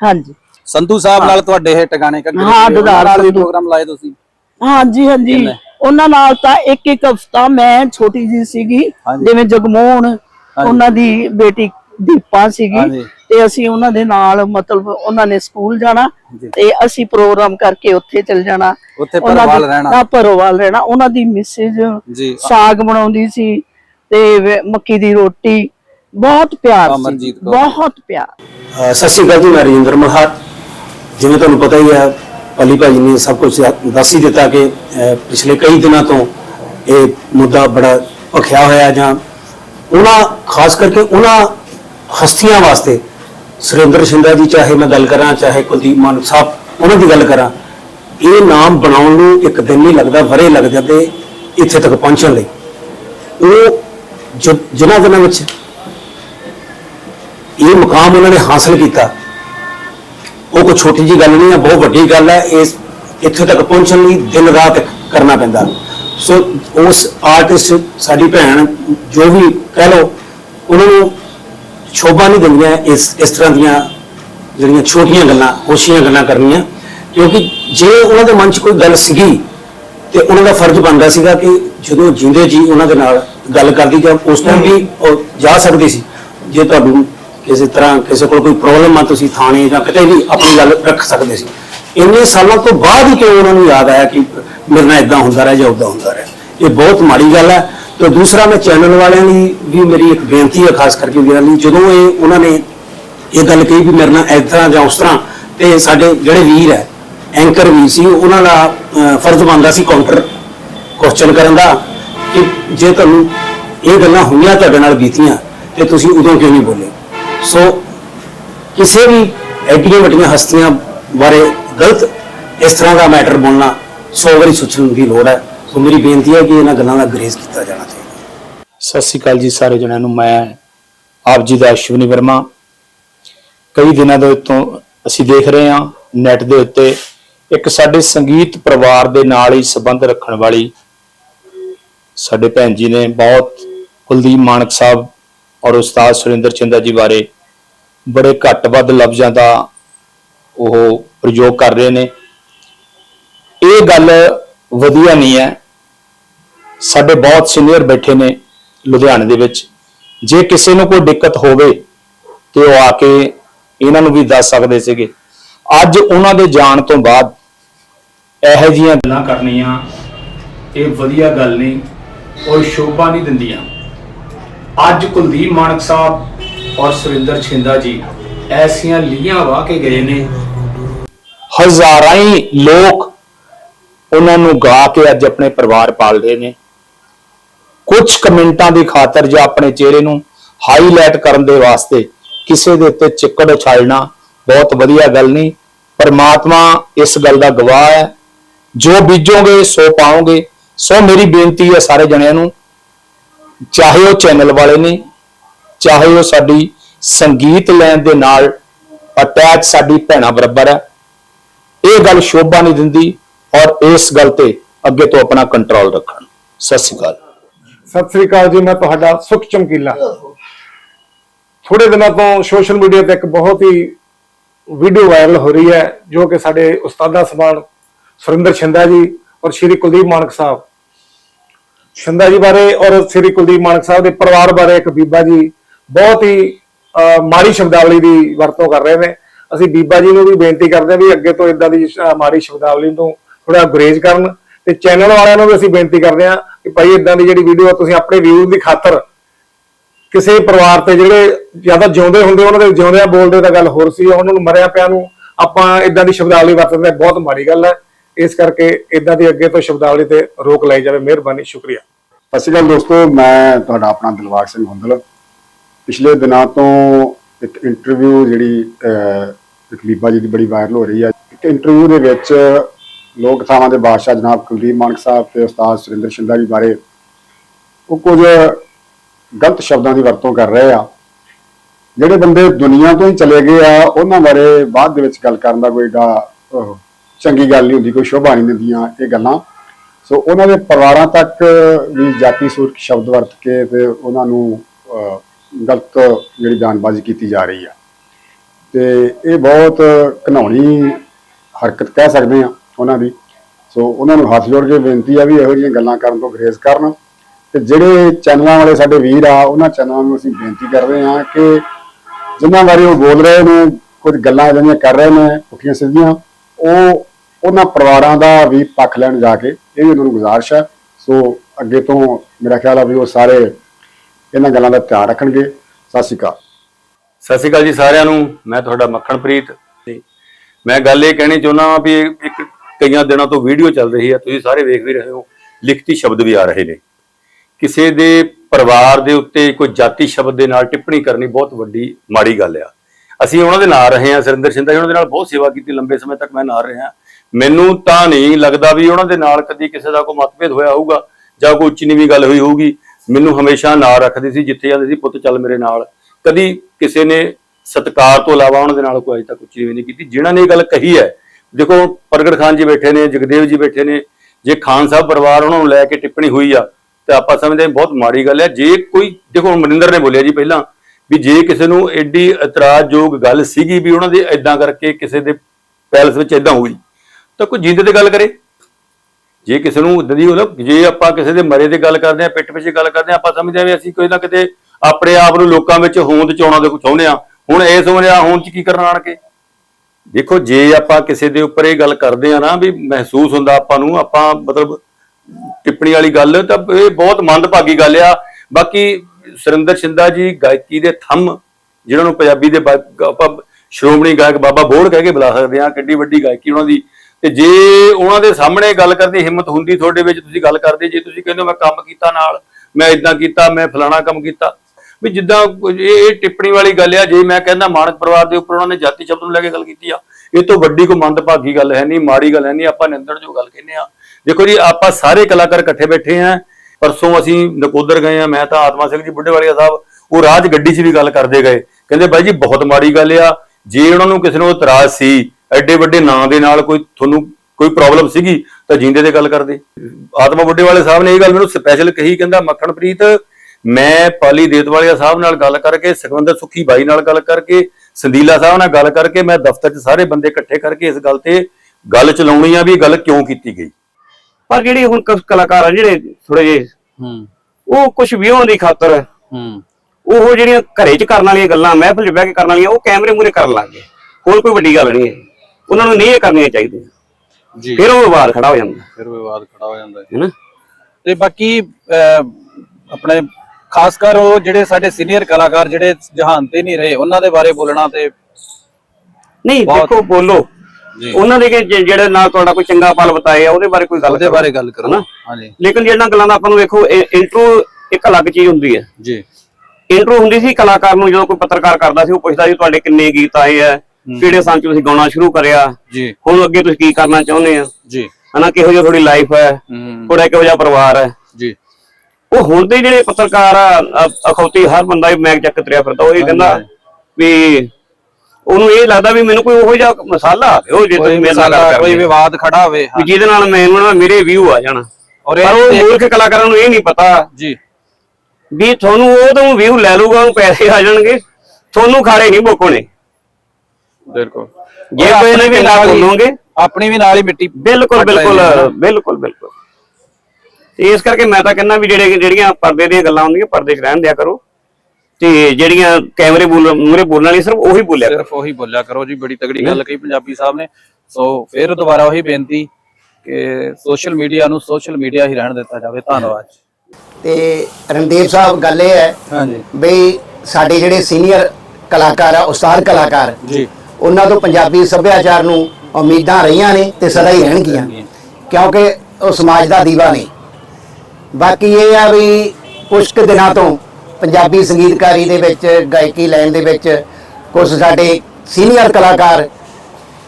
ਹਾਂਜੀ। ਸੰਧੂ ਸਾਹਿਬ ਨਾਲ ਤੁਹਾਡੇ ਇਹ ਟਿਕਾਣੇ ਕੱਢੇ ਹਾਂ, ਦਦਾਰ ਸੰਧੂ। ਪ੍ਰੋਗਰਾਮ ਲਾਏ ਤੁਸੀਂ ਹਾਂਜੀ ਹਾਂਜੀ ਕਿੰਨੇ? ਉਹਨਾਂ ਨਾਲ ਤਾਂ ਇੱਕ ਇੱਕ ਹਫਤਾ ਮੈਂ ਛੋਟੀ ਜੀ ਸੀਗੀ ਹਾਂਜੀ। ਜਿਵੇਂ ਜਗਮੋਹਨ ਉਹਨਾਂ ਦੀ ਬੇਟੀ ਦੀਪਾ ਸੀਗੀ ਹਾਂਜੀ। ਤੇ ਅਸੀਂ ਉਹਨਾਂ ਦੇ ਨਾਲ ਮਤਲਬ ਉਹਨਾਂ ਨੇ ਸਕੂਲ ਜਾਣਾ ਜੀ। ਤੇ ਅਸੀਂ ਪ੍ਰੋਗਰਾਮ ਕਰਕੇ ਉੱਥੇ ਚਲ ਜਾਣਾ ਉੱਥੇ ਉਹਨਾਂ ਪਰਵਾਲ ਦੀ- ਰਹਿਣਾ। ਹਾਂ, ਭਰੋਵਾਲ ਰਹਿਣਾ ਉਹਨਾਂ ਦੀ ਮਿਸਿਜ ਜੀ ਸਾਗ ਬਣਾਉਂਦੀ ਸੀ ਤੇ ਵੇ- ਮੱਕੀ ਦੀ ਰੋਟੀ ਬਹੁਤ ਪਿਆਰ ਸੀ ਅਮਰਜੀਤ ਕੌਰ। ਬਹੁਤ ਪਿਆਰ ਅਹ ਸਤਿ ਸ਼੍ਰੀ ਅਕਾਲ ਜੀ ਮੈਂ ਰਜਿੰਦਰ ਮਹਾਰ ਜਿਵੇਂ ਤੁਹਾਨੂੰ ਪਤਾ ਹੀ ਹੈ ਪੱਲੀ ਭਾਜੀ ਨੇ ਸਭ ਕੁਝ ਦੱਸ ਹੀ ਦਿੱਤਾ ਕਿ ਪਿਛਲੇ ਕਈ ਦਿਨਾਂ ਤੋਂ ਇਹ ਮੁੱਦਾ ਬੜਾ ਭਖਿਆ ਹੋਇਆ ਜਾਂ ਉਹਨਾਂ, ਖਾਸ ਕਰਕੇ ਉਹਨਾਂ ਹਸਤੀਆਂ ਵਾਸਤੇ, ਸੁਰਿੰਦਰ ਸ਼ਿੰਦਾ ਜੀ ਚਾਹੇ ਮੈਂ ਗੱਲ ਕਰਾਂ, ਚਾਹੇ ਕੁਲਦੀਪ ਮਾਨਕ ਸਾਹਿਬ, ਉਹਨਾਂ ਦੀ ਗੱਲ ਕਰਾਂ, ਇਹ ਨਾਮ ਬਣਾਉਣ ਨੂੰ ਇੱਕ ਦਿਨ ਨਹੀਂ ਲੱਗਦਾ ਵਰੇ ਲੱਗ ਜਾਂਦੇ ਇੱਥੇ ਤੱਕ ਪਹੁੰਚਣ ਲਈ। ਉਹ ਜਿਨ੍ਹਾਂ ਦਿਨਾਂ ਵਿੱਚ ਇਹ ਮੁਕਾਮ ਉਹਨਾਂ ਨੇ ਹਾਸਲ ਕੀਤਾ ਉਹ ਕੋਈ ਛੋਟੀ ਜੀ ਗੱਲ ਨਹੀਂ ਹੈ ਬਹੁਤ ਵੱਡੀ ਗੱਲ ਹੈ ਇਸ ਇੱਥੇ ਤੱਕ ਪਹੁੰਚਣ ਲਈ ਦਿਨ ਰਾਤ ਕਰਨਾ ਪੈਂਦਾ। ਸੋ ਉਸ ਆਰਟਿਸਟ ਸਾਡੀ ਭੈਣ, ਜੋ ਵੀ ਕਹਿ ਲਓ, ਉਹਨਾਂ ਨੂੰ ਸ਼ੋਭਾ ਨਹੀਂ ਦਿੰਦੀਆਂ ਇਸ ਇਸ ਤਰ੍ਹਾਂ ਦੀਆਂ ਜਿਹੜੀਆਂ ਛੋਟੀਆਂ ਗੱਲਾਂ ਹੋਸ਼ੀਆਂ ਗੱਲਾਂ ਕਰਨੀਆਂ, ਕਿਉਂਕਿ ਜੇ ਉਹਨਾਂ ਦੇ ਮਨ 'ਚ ਕੋਈ ਗੱਲ ਸੀਗੀ ਤੇ ਉਹਨਾਂ ਦਾ ਫਰਜ਼ ਬਣਦਾ ਸੀਗਾ ਕਿ ਜਦੋਂ ਜਿੰਦੇ ਜੀ ਉਹਨਾਂ ਦੇ ਨਾਲ ਗੱਲ ਕਰਦੀ ਜਾਂ ਉਸ ਟਾਈਮ ਵੀ ਉਹ ਜਾ ਸਕਦੀ ਸੀ, ਜੇ ਤੁਹਾਨੂੰ ਕਿਸੇ ਤਰ੍ਹਾਂ ਕਿਸੇ ਕੋਲ ਕੋਈ ਪ੍ਰੋਬਲਮ ਆ ਤੁਸੀਂ ਥਾਣੇ ਜਾਂ ਕਿਤੇ ਵੀ ਆਪਣੀ ਗੱਲ ਰੱਖ ਸਕਦੇ ਸੀ। ਇੰਨੇ ਸਾਲਾਂ ਤੋਂ ਬਾਅਦ ਹੀ ਕਿਉਂ ਉਹਨਾਂ ਨੂੰ ਯਾਦ ਆਇਆ ਕਿ ਮੇਰੇ ਨਾਲ ਇਦਾਂ ਹੁੰਦਾ ਰਿਹਾ ਜਾਂ ਉਦਾਂ ਹੁੰਦਾ ਰਿਹਾ। ਇਹ ਬਹੁਤ ਮਾੜੀ ਗੱਲ ਹੈ ਤੇ ਦੂਸਰਾ, ਮੈਂ ਚੈਨਲ ਵਾਲਿਆਂ ਲਈ ਵੀ ਮੇਰੀ ਇੱਕ ਬੇਨਤੀ ਹੈ ਖਾਸ ਕਰਕੇ ਵੀਰਾਂ ਲਈ, ਜਦੋਂ ਇਹ ਉਹਨਾਂ ਨੇ ਇਹ ਗੱਲ ਕਹੀ ਵੀ ਮੇਰੇ ਨਾਲ ਇਸ ਤਰ੍ਹਾਂ ਜਾਂ ਉਸ ਤਰ੍ਹਾਂ, ਤੇ ਸਾਡੇ ਜਿਹੜੇ ਵੀਰ ਹੈ ਐਂਕਰ ਵੀਰ ਸੀ, ਉਹਨਾਂ ਦਾ ਫਰਜ਼ ਬਣਦਾ ਸੀ ਕਾਊਂਟਰ ਕੁਐਸਚਨ ਕਰਨ ਦਾ ਕਿ ਜੇ ਤੁਹਾਨੂੰ ਇਹ ਗੱਲਾਂ ਹੋਈਆਂ ਤੁਹਾਡੇ ਨਾਲ ਬੀਤੀਆਂ, ਤੇ ਤੁਸੀਂ ਉਦੋਂ ਕਿਉਂ ਨਹੀਂ ਬੋਲੇ? ਸੋ ਕਿਸੇ ਵੀ ਐਡੀਆਂ ਵੱਡੀਆਂ ਹਸਤੀਆਂ ਬਾਰੇ ਗਲਤ ਇਸ ਤਰ੍ਹਾਂ ਦਾ ਮੈਟਰ ਬੋਲਣਾ ਸੌ ਵਾਰੀ ਸੋਚਣ ਦੀ ਲੋੜ ਹੈ। ਸੋ ਮੇਰੀ ਬੇਨਤੀ ਹੈ ਕਿ ਇਹਨਾਂ ਗੱਲਾਂ ਦਾ ਗਰੇਜ਼ ਕੀਤਾ ਜਾਣਾ ਚਾਹੀਦਾ। ਸਤਿ ਸ੍ਰੀ ਅਕਾਲ ਜੀ ਸਾਰੇ ਜਣਿਆਂ ਨੂੰ। ਮੈਂ ਆਪ ਜੀ ਦਾ ਅਸ਼ਵਨੀ ਵਰਮਾ। ਕਈ ਦਿਨਾਂ ਦੇ ਉੱਤੋਂ ਅਸੀਂ ਦੇਖ ਰਹੇ ਹਾਂ ਨੈਟ ਦੇ ਉੱਤੇ ਇੱਕ ਸਾਡੇ ਸੰਗੀਤ ਪਰਿਵਾਰ ਦੇ ਨਾਲ ਹੀ ਸੰਬੰਧ ਰੱਖਣ ਵਾਲੀ ਸਾਡੇ ਭੈਣ ਜੀ ਨੇ ਬਹੁਤ ਕੁਲਦੀਪ ਮਾਨਕ ਸਾਹਿਬ ਔਰ ਉਸਤਾਦ ਸੁਰਿੰਦਰ ਚਿੰਦਾ ਜੀ ਬਾਰੇ ਬੜੇ ਘੱਟ ਵੱਧ ਲਫ਼ਜ਼ਾਂ ਦਾ ਉਹ ਪ੍ਰਯੋਗ ਕਰ ਰਹੇ ਨੇ। ਇਹ ਗੱਲ ਵਧੀਆ ਨਹੀਂ ਹੈ। ਸਾਡੇ ਬਹੁਤ ਸੀਨੀਅਰ ਬੈਠੇ ਨੇ ਲੁਧਿਆਣੇ ਦੇ ਵਿੱਚ। ਜੇ ਕਿਸੇ ਨੂੰ ਕੋਈ ਦਿੱਕਤ ਹੋਵੇ ਤੇ ਉਹ ਆ ਕੇ ਇਹਨਾਂ ਨੂੰ ਵੀ ਦੱਸ ਸਕਦੇ ਸੀਗੇ। ਅੱਜ ਉਹਨਾਂ ਦੇ ਜਾਣ ਤੋਂ ਬਾਅਦ ਇਹੋ ਜੀਆਂ ਗੱਲਾਂ ਕਰਨੀਆਂ, ਇਹ ਵਧੀਆ ਗੱਲ ਨਹੀਂ ਔਰ ਸ਼ੋਭਾ ਨਹੀਂ ਦਿੰਦੀਆਂ। ਅੱਜ ਕੁਲਦੀਪ ਮਾਨਕ ਸਾਹਿਬ ਔਰ ਸੁਰਿੰਦਰ ਛਿੰਦਾ ਜੀ ਐਸੀਆਂ ਲੀਆਂ ਵਾਹ ਕੇ ਗਏ ਨੇ। ਹਜ਼ਾਰਾਂ ਹੀ ਲੋਕ ਉਹਨਾਂ ਨੂੰ ਗਾ ਕੇ ਅੱਜ ਆਪਣੇ ਪਰਿਵਾਰ ਪਾਲ ਰਹੇ ਨੇ। ਕੁਝ ਕਮੈਂਟਾਂ ਦੀ ਖਾਤਰ ਜਾਂ ਆਪਣੇ ਚਿਹਰੇ ਨੂੰ ਹਾਈਲਾਈਟ ਕਰਨ ਦੇ ਵਾਸਤੇ ਕਿਸੇ ਦੇ ਉੱਤੇ ਚਿੱਕੜ ਉਛਾਲਣਾ ਬਹੁਤ ਵਧੀਆ ਗੱਲ ਨਹੀਂ। ਪਰਮਾਤਮਾ ਇਸ ਗੱਲ ਦਾ ਗਵਾਹ ਹੈ। ਜੋ ਬੀਜੋਗੇ, ਸੋ ਪਾਓਗੇ। ਸੋ ਮੇਰੀ ਬੇਨਤੀ ਹੈ ਸਾਰੇ ਜਣਿਆਂ ਨੂੰ ਚਾਹੇ ਉਹ ਚੈਨਲ ਵਾਲੇ ਨੇ, ਚਾਹੇ ਉਹ ਸਾਡੀ ਸੰਗੀਤ ਲੈਣ ਦੇ ਨਾਲ ਅਟੈਚ ਸਾਡੀ ਭੈਣਾ ਬਰਾਬਰ ਹੈ। ਇਹ ਗੱਲ ਸ਼ੋਭਾ ਨਹੀਂ ਦਿੰਦੀ ਔਰ ਇਸ ਗੱਲ ਤੇ ਅੱਗੇ ਤੋਂ ਆਪਣਾ ਕੰਟਰੋਲ ਰੱਖਣ। ਸਤਿ ਸ਼੍ਰੀ ਅਕਾਲ। ਸਤਿ ਸ੍ਰੀ ਅਕਾਲ ਜੀ, ਮੈਂ ਤੁਹਾਡਾ ਸੁਖ ਚਮਕੀਲਾ। ਥੋੜੇ ਦਿਨਾਂ ਤੋਂ ਸੋਸ਼ਲ ਮੀਡੀਆ ਤੇ ਇੱਕ ਬਹੁਤ ਹੀ ਵੀਡੀਓ ਵਾਇਰਲ ਹੋ ਰਹੀ ਹੈ, ਜੋ ਕਿ ਸਾਡੇ ਉਸਤਾਦਾ ਸਮਾਨ ਸੁਰਿੰਦਰ ਛਿੰਦਾ ਜੀ ਔਰ ਸ਼੍ਰੀ ਕੁਲਦੀਪ ਮਾਨਕ ਸਾਹਿਬ ਛਿੰਦਾ ਜੀ ਬਾਰੇ ਔਰ ਸ਼੍ਰੀ ਕੁਲਦੀਪ ਮਾਨਕ ਸਾਹਿਬ ਦੇ ਪਰਿਵਾਰ ਬਾਰੇ ਇੱਕ ਬੀਬਾ ਜੀ ਬਹੁਤ ਹੀ ਮਾੜੀ ਸ਼ਬਦਾਵਲੀ ਦੀ ਵਰਤੋਂ ਕਰ ਰਹੇ ਨੇ। ਅਸੀਂ ਬੀਬਾ ਜੀ ਨੂੰ ਵੀ ਬੇਨਤੀ ਕਰਦੇ ਹਾਂ ਵੀ ਅੱਗੇ ਤੋਂ ਇਦਾਂ ਦੀ ਮਾੜੀ ਸ਼ਬਦਾਵਲੀ ਤੋਂ ਥੋੜਾ ਗੁਰੇਜ਼ ਕਰਨ ਤੇ ਚੈਨਲ ਵਾਲਿਆਂ ਨੂੰ ਵੀ ਅਸੀਂ ਬੇਨਤੀ ਕਰਦੇ ਹਾਂ ਕਿ ਭਾਈ ਇਦਾਂ ਦੀ ਜਿਹੜੀ ਵੀਡੀਓ ਤੁਸੀਂ ਆਪਣੇ ਵਿਊਜ਼ ਦੀ ਖਾਤਰ ਕਿਸੇ ਪਰਿਵਾਰ ਤੇ ਜਿਹੜੇ ਜ਼ਿਆਦਾ ਜਿਉਂਦੇ ਹੁੰਦੇ ਉਹਨਾਂ ਦੇ ਜਿਉਂਦਿਆਂ ਬੋਲਦੇ ਤਾਂ ਗੱਲ ਹੋਰ ਸੀ, ਉਹਨਾਂ ਨੂੰ ਮਰਿਆ ਪਿਆ ਨੂੰ ਆਪਾਂ ਇਦਾਂ ਦੀ ਸ਼ਬਦਾਵਲੀ ਵਰਤਦੇ ਬਹੁਤ ਮਾੜੀ ਗੱਲ ਹੈ। ਇਸ ਕਰਕੇ ਇਦਾਂ ਦੀ ਅੱਗੇ ਤੋਂ ਸ਼ਬਦਾਵਲੀ ਤੇ ਰੋਕ ਲਾਈ ਜਾਵੇ, ਮਿਹਰਬਾਨੀ, ਸ਼ੁਕਰੀਆ। ਸਤਿ ਸ਼੍ਰੀ ਅਕਾਲ ਦੋਸਤੋ, ਮੈਂ ਤੁਹਾਡਾ ਆਪਣਾ ਦਿਲਬਾਗ ਸਿੰਘ ਹੁੰਦਲ। ਪਿਛਲੇ ਦਿਨਾਂ ਤੋਂ ਇੱਕ ਇੰਟਰਵਿਊ ਜਿਹੜੀ ਤਕਲੀਬਾ ਜੀ ਦੀ ਬੜੀ ਵਾਇਰਲ ਹੋ ਰਹੀ ਹੈ। ਇੱਕ ਇੰਟਰਵਿਊ ਦੇ ਵਿੱਚ ਲੋਕ ਥਾਵਾਂ ਦੇ ਬਾਦਸ਼ਾਹ ਜਨਾਬ ਕੁਲਦੀਪ ਮਾਨਕ ਸਾਹਿਬ ਤੇ ਉਸਤਾਦ ਸੁਰਿੰਦਰ ਸ਼ਿੰਦਾ ਜੀ ਬਾਰੇ ਉਹ ਕੁਝ ਗਲਤ ਸ਼ਬਦਾਂ ਦੀ ਵਰਤੋਂ ਕਰ ਰਹੇ ਆ। ਜਿਹੜੇ ਬੰਦੇ ਦੁਨੀਆ ਤੋਂ ਹੀ ਚਲੇ ਗਏ ਆ, ਉਹਨਾਂ ਬਾਰੇ ਬਾਅਦ ਦੇ ਵਿੱਚ ਗੱਲ ਕਰਨ ਦਾ ਕੋਈ ਏਡਾ ਚੰਗੀ ਗੱਲ ਨਹੀਂ ਹੁੰਦੀ, ਕੋਈ ਸ਼ੋਭਾ ਨਹੀਂ ਦਿੰਦੀਆਂ ਇਹ ਗੱਲਾਂ। ਸੋ ਉਹਨਾਂ ਦੇ ਪਰਿਵਾਰਾਂ ਤੱਕ ਵੀ ਜਾਤੀ ਸੂਰਖ ਸ਼ਬਦ ਵਰਤ ਕੇ ਤੇ ਉਹਨਾਂ ਨੂੰ ਗਲਤ ਜਿਹੜੀ ਬਿਆਨਬਾਜ਼ੀ ਕੀਤੀ ਜਾ ਰਹੀ ਆ। ਤੇ ਇਹ ਬਹੁਤ ਘਿਨਾਉਣੀ ਹਰਕਤ ਕਹਿ ਸਕਦੇ ਆ ਉਹਨਾਂ ਦੀ। ਸੋ ਉਹਨਾਂ ਨੂੰ ਹੱਥ ਜੋੜ ਕੇ ਬੇਨਤੀ ਆ ਵੀ ਇਹੋ ਜਿਹੀਆਂ ਗੱਲਾਂ ਕਰਨ ਤੋਂ ਗਰੇਜ਼ ਕਰਨ। ਤੇ ਜਿਹੜੇ ਚੈਨਲਾਂ ਵਾਲੇ ਸਾਡੇ ਵੀਰ ਆ, ਉਹਨਾਂ ਚੈਨਲਾਂ ਨੂੰ ਅਸੀਂ ਬੇਨਤੀ ਕਰ ਰਹੇ ਆ ਕਿ ਜਿਨ੍ਹਾਂ ਬਾਰੇ ਉਹ ਬੋਲ ਰਹੇ ਨੇ, ਕੁਝ ਗੱਲਾਂ ਜਿਹੜੀਆਂ ਕਰ ਰਹੇ ਨੇ, ਪੁੱਠੀਆਂ ਸਿੱਧੀਆਂ, ਉਹ ਉਹਨਾਂ ਪਰਿਵਾਰਾਂ ਦਾ ਵੀ ਪੱਖ ਲੈਣ ਜਾ ਕੇ ਇਹ ਵੀ ਉਹਨਾਂ ਨੂੰ ਗੁਜ਼ਾਰਿਸ਼ ਹੈ। ਸੋ ਅੱਗੇ ਤੋਂ ਮੇਰਾ ਖਿਆਲ ਆ ਵੀ ਉਹ ਸਾਰੇ ਇਹਨਾਂ ਗੱਲਾਂ ਦਾ ਧਿਆਨ ਰੱਖਣਗੇ। ਸਤਿ ਸ਼੍ਰੀ ਅਕਾਲ। ਸਤਿ ਸ਼੍ਰੀ ਅਕਾਲ ਜੀ ਸਾਰਿਆਂ ਨੂੰ। ਮੈਂ ਤੁਹਾਡਾ ਮੱਖਣਪ੍ਰੀਤ। ਮੈਂ ਗੱਲ ਇਹ ਕਹਿਣੀ ਚਾਹੁੰਦਾ ਹਾਂ ਵੀ ਇੱਕ ਕਈਆਂ ਦਿਨਾਂ ਤੋਂ ਵੀਡੀਓ ਚੱਲ ਰਹੀ ਹੈ ਤੁਸੀਂ ਸਾਰੇ ਵੇਖ ਵੀ ਰਹੇ ਹੋ, ਲਿਖਤੀ ਸ਼ਬਦ ਵੀ ਆ ਰਹੇ ਨੇ। ਕਿਸੇ ਦੇ ਪਰਿਵਾਰ ਦੇ ਉੱਤੇ ਕੋਈ ਜਾਤੀ ਸ਼ਬਦ ਦੇ ਨਾਲ ਟਿੱਪਣੀ ਕਰਨੀ ਬਹੁਤ ਵੱਡੀ, ਮਾੜੀ ਗੱਲ ਆ। ਅਸੀਂ ਉਹਨਾਂ ਦੇ ਨਾਲ ਰਹੇ ਹਾਂ, ਸੁਰਿੰਦਰ ਸਿੰਧਾ ਜੀ ਉਹਨਾਂ ਦੇ ਨਾਲ ਬਹੁਤ ਸੇਵਾ ਕੀਤੀ ਲੰਬੇ ਸਮੇਂ ਤੱਕ ਮੈਂ ਨਾਲ ਰਿਹਾ। ਮੈਨੂੰ ਤਾਂ ਨਹੀਂ ਲੱਗਦਾ ਵੀ ਉਹਨਾਂ ਦੇ ਨਾਲ ਕਦੀ ਕਿਸੇ ਦਾ ਕੋਈ ਮਤਭੇਦ ਹੋਇਆ ਹੋਊਗਾ ਜਾਂ ਕੋਈ ਉੱਚੀ ਨੀਵੀਂ ਗੱਲ ਹੋਈ ਹੋਊਗੀ। ਮੈਨੂੰ ਹਮੇਸ਼ਾ ਨਾਲ ਰੱਖਦੇ ਸੀ, ਜਿੱਥੇ ਜਾਂਦੇ ਸੀ, ਪੁੱਤ ਚੱਲ ਮੇਰੇ ਨਾਲ। ਕਦੀ ਕਿਸੇ ਨੇ ਸਤਕਾਰ ਤੋਂ ਇਲਾਵਾ ਉਹਨਾਂ ਦੇ ਨਾਲ ਕੋਈ ਅਜੇ ਤੱਕ ਉੱਚੀ ਨੀਵੀਂ ਨਹੀਂ ਕੀਤੀ। ਜਿਨ੍ਹਾਂ ਨੇ ਇਹ ਗੱਲ ਕਹੀ ਹੈ, ਦੇਖੋ, ਪ੍ਰਗਟ ਖਾਨ ਜੀ ਬੈਠੇ ਨੇ, ਜਗਦੇਵ ਜੀ ਬੈਠੇ ਨੇ, ਜੇ ਖਾਨ ਸਾਹਿਬ ਪਰਿਵਾਰ ਉਹਨਾਂ ਨੂੰ ਲੈ ਕੇ ਟਿੱਪਣੀ ਹੋਈ ਆ, ਤੇ ਆਪਾਂ ਸਮਝਦੇ ਬਹੁਤ ਮਾੜੀ ਗੱਲ ਹੈ। ਜੇ ਕੋਈ, ਦੇਖੋ ਮਨਿੰਦਰ ਨੇ ਬੋਲਿਆ ਜੀ ਪਹਿਲਾਂ ਵੀ ਜੇ ਕਿਸੇ ਨੂੰ ਐਡੀ ਇਤਰਾਜ਼ਯੋਗ ਗੱਲ ਸੀਗੀ ਵੀ ਉਹਨਾਂ ਦੇ ਐਦਾਂ ਕਰਕੇ ਕਿਸੇ ਦੇ ਪੈਲਸ ਵਿੱਚ ਐਦਾਂ ਹੋਈ ਤਾਂ ਕੋਈ ਜਿੰਦ ਤੇ ਗੱਲ ਕਰੇ। ਜੇ ਕਿਸੇ ਨੂੰ ਉਦਾਂ ਦੀ ਮਤਲਬ ਜੇ ਆਪਾਂ ਕਿਸੇ ਦੇ ਮਰੇ ਤੇ ਗੱਲ ਕਰਦੇ ਆ ਪਿੱਠ ਪਿੱਛੇ ਗੱਲ ਕਰਦੇ ਆ ਆਪਾਂ ਸਮਝਦੇ ਆ ਵੀ ਅਸੀਂ ਕੋਈ ਨਾ ਕਿਤੇ ਆਪਣੇ ਆਪ ਨੂੰ ਲੋਕਾਂ ਵਿੱਚ ਹੋਂਦ ਚ ਆਉਣਾ ਦੇ ਚਾਹੁੰਦੇ ਆ ਹੁਣ ਇਸ ਉਮਰੇ ਆ ਹੋਂਦ ਚ ਕੀ ਕਰਨ ਆਣ ਕੇ? ਦੇਖੋ, ਜੇ ਆਪਾਂ ਕਿਸੇ ਦੇ ਉੱਪਰ ਇਹ ਗੱਲ ਕਰਦੇ ਆ ਨਾ ਵੀ ਮਹਿਸੂਸ ਹੁੰਦਾ ਆਪਾਂ ਨੂੰ, ਆਪਾਂ ਮਤਲਬ ਟਿੱਪਣੀ ਵਾਲੀ ਗੱਲ, ਤਾਂ ਇਹ ਬਹੁਤ ਮੰਦਭਾਗੀ ਗੱਲ ਆ। ਬਾਕੀ ਸੁਰਿੰਦਰ ਸ਼ਿੰਦਾ ਜੀ, ਗਾਇਕੀ ਦੇ ਥੰਮ ਜਿਹਨਾਂ ਨੂੰ ਪੰਜਾਬੀ ਦੇ ਆਪਾਂ ਸ਼੍ਰੋਮਣੀ ਗਾਇਕ ਬਾਬਾ ਬੋੜ ਕਹਿ ਕੇ ਬੁਲਾ ਸਕਦੇ ਆ ਕਿੱਡੀ ਵੱਡੀ ਗਾਇਕੀ ਉਹਨਾਂ ਦੀ ਤੇ ਜੇ ਉਹਨਾਂ ਦੇ ਸਾਹਮਣੇ ਗੱਲ ਕਰਨ ਦੀ ਹਿੰਮਤ ਹੁੰਦੀ ਤੁਹਾਡੇ ਵਿੱਚ, ਤੁਸੀਂ ਗੱਲ ਕਰਦੇ, ਜੇ ਤੁਸੀਂ ਕਹਿੰਦੇ ਹੋ ਮੈਂ ਕੰਮ ਕੀਤਾ ਨਾਲ, ਮੈਂ ਇਦਾਂ ਕੀਤਾ, ਮੈਂ ਫਲਾਣਾ ਕੰਮ ਕੀਤਾ, ਵੀ ਜਿੱਦਾਂ ਇਹ ਟਿੱਪਣੀ ਵਾਲੀ ਗੱਲ ਆ, ਜੇ ਮੈਂ ਕਹਿੰਦਾ ਮਾਨਕ ਪਰਿਵਾਰ ਦੇ ਉੱਪਰ ਉਹਨਾਂ ਨੇ ਜਾਤੀ ਸ਼ਬਦ ਨੂੰ ਲੈ ਕੇ ਗੱਲ ਕੀਤੀ ਆ, ਇਹ ਤੋਂ ਵੱਡੀ ਕੋਈ ਮੰਦਭਾਗੀ ਗੱਲ ਹੈ ਨਹੀਂ, ਮਾੜੀ ਗੱਲ ਹੈ ਨਹੀਂ, ਆਪਾਂ ਨਿੰਦਣ ਜੋ ਗੱਲ ਕਹਿੰਦੇ ਆ। ਦੇਖੋ ਜੀ, ਆਪਾਂ ਸਾਰੇ ਕਲਾਕਾਰ ਇਕੱਠੇ ਬੈਠੇ ਆ, ਪਰਸੋਂ ਅਸੀਂ ਨਕੋਦਰ ਗਏ ਆ, ਮੈਂ ਤਾਂ ਆਤਮਾ ਸਿੰਘ ਜੀ ਬੁੱਢੇਵਾਲੀਆ ਸਾਹਿਬ, ਉਹ ਰਾਜ ਗੱਡੀ 'ਚ ਵੀ ਗੱਲ ਕਰਦੇ ਗਏ, ਕਹਿੰਦੇ ਬਾਈ ਜੀ ਬਹੁਤ ਮਾੜੀ ਗੱਲ ਆ, ਜੇ ਉਹਨਾਂ ਨੂੰ ਕਿਸੇ ਨੂੰ ਇਤਰਾਜ਼ ਸੀ ਐਡੇ ਵੱਡੇ ਨਾਂ ਦੇ ਨਾਲ ਕੋਈ ਤੁਹਾਨੂੰ ਕੋਈ ਪ੍ਰੋਬਲਮ ਸੀਗੀ ਤਾਂ ਜਿੰਦੇ ਤੇ ਗੱਲ ਕਰਦੇ। ਆਤਮਾ ਬੁੱਢੇਵਾਲੇ ਸਾਹਿਬ ਨੇ ਇਹ ਗੱਲ ਮੈਨੂੰ ਸਪੈਸ਼ਲ ਕਹੀ ਕਹਿੰਦਾ ਮੱਖਣਪ੍ਰੀਤ ਮੈਂ ਪਾਲੀ ਦੇਤਵਾਲੀਆ ਸਾਹਿਬ ਨਾਲ ਗੱਲ ਕਰਕੇ ਸੁਖਵਿੰਦਰ ਸੁੱਖੀ ਬਾਈ ਨਾਲ ਗੱਲ ਕਰਕੇ ਸੰਦੀਲਾ ਸਾਹਿਬ ਨਾਲ ਗੱਲ ਕਰਕੇ ਮੈਂ ਦਫ਼ਤਰ 'ਚ ਸਾਰੇ ਬੰਦੇ ਇਕੱਠੇ ਕਰਕੇ ਇਸ ਗੱਲ ਤੇ ਗੱਲ ਚਲਾਉਣੀ ਆ ਵੀ ਇਹ ਗੱਲ ਕਿਉਂ ਕੀਤੀ ਗਈ। ਪਰ ਜਿਹੜੇ ਹੁਣ ਕਲਾਕਾਰ ਆ ਜਿਹੜੇ ਥੋੜੇ ਜਿਹੇ ਹੂੰ। ਉਹ ਕੁਝ ਵਿਊਆਂ ਦੀ ਖਾਤਰ ਹੂੰ। ਉਹ ਜਿਹੜੀਆਂ ਘਰੇ 'ਚ ਕਰਨ ਵਾਲੀਆਂ ਗੱਲਾਂ ਮਹਿਫਲ 'ਚ ਬਹਿ ਕੇ ਕਰਨ ਵਾਲੀਆਂ ਉਹ ਕੈਮਰੇ ਮੂਹਰੇ ਕਰਨ ਲੱਗ ਗਏ। ਹੋਰ ਕੋਈ ਵੱਡੀ ਗੱਲ ਨਹੀਂ ਹੈ। ਉਹਨਾਂ ਨੂੰ ਨਹੀਂ ਇਹ ਕਰਨੀਆਂ ਚਾਹੀਦੀਆਂ। ਜੀ। ਫਿਰ ਉਹ ਵਿਵਾਦ ਖੜਾ ਹੋ ਜਾਂਦਾ। ਫਿਰ ਵਿਵਾਦ ਖੜਾ ਹੋ ਜਾਂਦਾ ਹੈ। ਹੈ ਨਾ? ਤੇ ਬਾਕੀ ਅਹ, ਆਪਣੇ ਖਾਸ ਕਰ ਉਹ ਜਿਹੜੇ ਸਾਡੇ ਸੀਨੀਅਰ ਕਲਾਕਾਰ ਜਿਹੜੇ ਜਹਾਨ ਤੇ ਨਹੀਂ ਰਹੇ ਉਹਨਾਂ ਦੇ ਬਾਰੇ ਬੋਲਣਾ ਤੇ ਨਹੀਂ ਬਹੁਤ- ਦੇਖੋ ਬੋਲੋ। ਜੀ। ਉਹਨਾਂ ਦੇ ਕਿ ਜੇ- ਜਿਹੜੇ ਨਾਲ ਤੁਹਾਡਾ ਕੋਈ ਚੰਗਾ ਪਲ ਬਤਾਏ ਆ ਉਹਦੇ ਬਾਰੇ ਕੋਈ ਗੱਲ ਉਹਦੇ ਕਰੋ। ਬਾਰੇ ਗੱਲ ਕਰੋ। ਹਨਾ? ਹਾਂਜੀ। ਲੇਕਿਨ ਜਿਹੜੀਆਂ ਗੱਲਾਂ ਦਾ ਆਪਾਂ ਨੂੰ ਵੇਖੋ ਇੰਟਰੋ ਇੱਕ ਅਲੱਗ ਚੀਜ਼ ਹੁੰਦੀ ਹੈ। ਜੀ। ਇੰਟਰੋ ਹੁੰਦੀ ਸੀ ਕਲਾਕਾਰ ਨੂੰ ਜਦੋਂ ਕੋਈ ਪੱਤਰਕਾਰ ਕਰਦਾ ਸੀ ਉਹ ਪੁੱਛਦਾ ਸੀ ਤੁਹਾਡੇ ਕਿੰਨੇ ਗੀਤ ਆਏ ਆ? ਕਿਹੜੇ ਸੰਚ ਤੁਸੀਂ ਗਾਉਣਾ ਸ਼ੁਰੂ ਕਰਿਆ। ਜੀ। ਹੁਣ ਅੱਗੇ ਤੁਸੀਂ ਕੀ ਕਰਨਾ ਚਾਹੁੰਦੇ ਆ? ਜੀ। ਹਨਾ ਕਿਹੋ ਜਿਹੀ ਤੁਹਾਡੀ ਲਾਈਫ ਹੈ? ਤੁਹਾਡਾ ਕਿਹੋ ਜਿਹਾ ਪਰਿਵਾਰ ਹੈ। ਜੀ। ਉਹ ਹੁਣ ਦੇ ਜਿਹੜੇ ਪੱਤਰਕਾਰ ਆ ਅਖੌਤੀ ਹਰ ਬੰਦਾ ਹੀ ਮੈਗ ਚੱਕ ਤੁਰਿਆ ਫਿਰਦਾ ਉਹ ਇਹ ਕਹਿੰਦਾ ਵੀ ਉਹਨੂੰ ਇਹ ਲੱਗਦਾ ਵੀ ਮੈਨੂੰ ਕੋਈ ਉਹੋ ਜਿਹਾ ਮਸਾਲਾ ਉਹ ਜੇ ਤੁਸੀਂ ਮੇਰੇ ਨਾਲ ਗੱਲ ਕੋਈ। ਵਿਵਾਦ ਖੜਾ ਹੋਵੇ ਵੀ ਜਿਹਦੇ ਨਾਲ ਮੈਨੂੰ ਮੇਰੇ ਵਿਊ ਆ ਜਾਣ। ਔਰ ਉਹ ਇਹ ਮੂਰਖ ਕਲਾਕਾਰਾਂ ਨੂੰ ਇਹ ਨਹੀਂ ਪਤਾ ਜੀ। ਵੀ ਤੁਹਾਨੂੰ ਉਹ ਤੋਂ ਵਿਊ ਲੈ ਲੂਗਾ ਉਹਨੂੰ ਪੈਸੇ ਆ ਜਾਣਗੇ। ਤੁਹਾਨੂੰ ਖਾੜੇ ਨਹੀਂ ਬੋਕਣੇ ਬਿਲਕੁਲ। ਜੇ ਕੋਈ ਨੇ ਵੀ ਨਾ ਬੋਲੋਗੇ ਆਪਣੀ ਵੀ ਨਾਲ ਹੀ ਮਿੱਟੀ ਬਿਲਕੁਲ ਬਿਲਕੁਲ। ਬਿਲਕੁਲ ਬਿਲਕੁਲ। ਇਸ ਕਰਕੇ ਮੈਂ ਤਾਂ ਕਹਿੰਦਾ ਵੀ ਜਿਹੜੇ ਜਿਹੜੀਆਂ ਪਰਦੇ ਦੀਆਂ ਗੱਲਾਂ ਹੁੰਦੀਆਂ ਪਰਦੇ 'ਚ ਰਹਿਣ ਦਿਆ ਕਰੋ। ਤੇ ਜਿਹੜੀਆਂ ਕੈਮਰੇ ਬੋਲ ਮੂਰੇ ਬੋਲਣ ਵਾਲੀ ਸਿਰਫ ਉਹੀ ਬੋਲਿਆ ਸਿਰਫ ਉਹੀ ਬੋਲਿਆ ਕਰੋ ਜੀ ਬੜੀ ਤਗੜੀ ਗੱਲ ਕਹੀ ਪੰਜਾਬੀ ਸਾਹਿਬ ਨੇ। ਸੋ ਫਿਰ ਦੁਬਾਰਾ ਉਹੀ ਬੇਨਤੀ ਕਿ ਸੋਸ਼ਲ ਮੀਡੀਆ ਨੂੰ ਸੋਸ਼ਲ ਮੀਡੀਆ ਹੀ ਰਹਿਣ ਦਿੱਤਾ ਜਾਵੇ। ਧੰਨਵਾਦ ਤੇ ਰਣਦੀਪ ਸਾਹਿਬ ਗੱਲ ਇਹ ਹੈ ਹਾਂਜੀ। ਬਈ ਸਾਡੇ ਜਿਹੜੇ ਸੀਨੀਅਰ ਕਲਾਕਾਰ ਆ ਉਸਤਾਦ ਕਲਾਕਾਰ ਜੀ। ਉਹਨਾਂ ਤੋਂ ਪੰਜਾਬੀ ਸੱਭਿਆਚਾਰ ਨੂੰ ਉਮੀਦਾਂ ਰਹੀਆਂ ਨੇ ਤੇ ਸਦਾ ਹੀ ਰਹਿਣਗੀਆਂ। ਕਿਉਂਕਿ ਉਹ ਸਮਾਜ ਦਾ ਦੀਵਾ ਨੇ। ਬਾਕੀ ਇਹ ਆ ਵੀ ਕੁਝ ਕੁ ਦਿਨਾਂ ਤੋਂ ਪੰਜਾਬੀ ਸੰਗੀਤਕਾਰੀ ਦੇ ਵਿੱਚ ਗਾਇਕੀ ਲਾਈਨ ਦੇ ਵਿੱਚ ਕੁਝ ਸਾਡੇ ਸੀਨੀਅਰ ਕਲਾਕਾਰ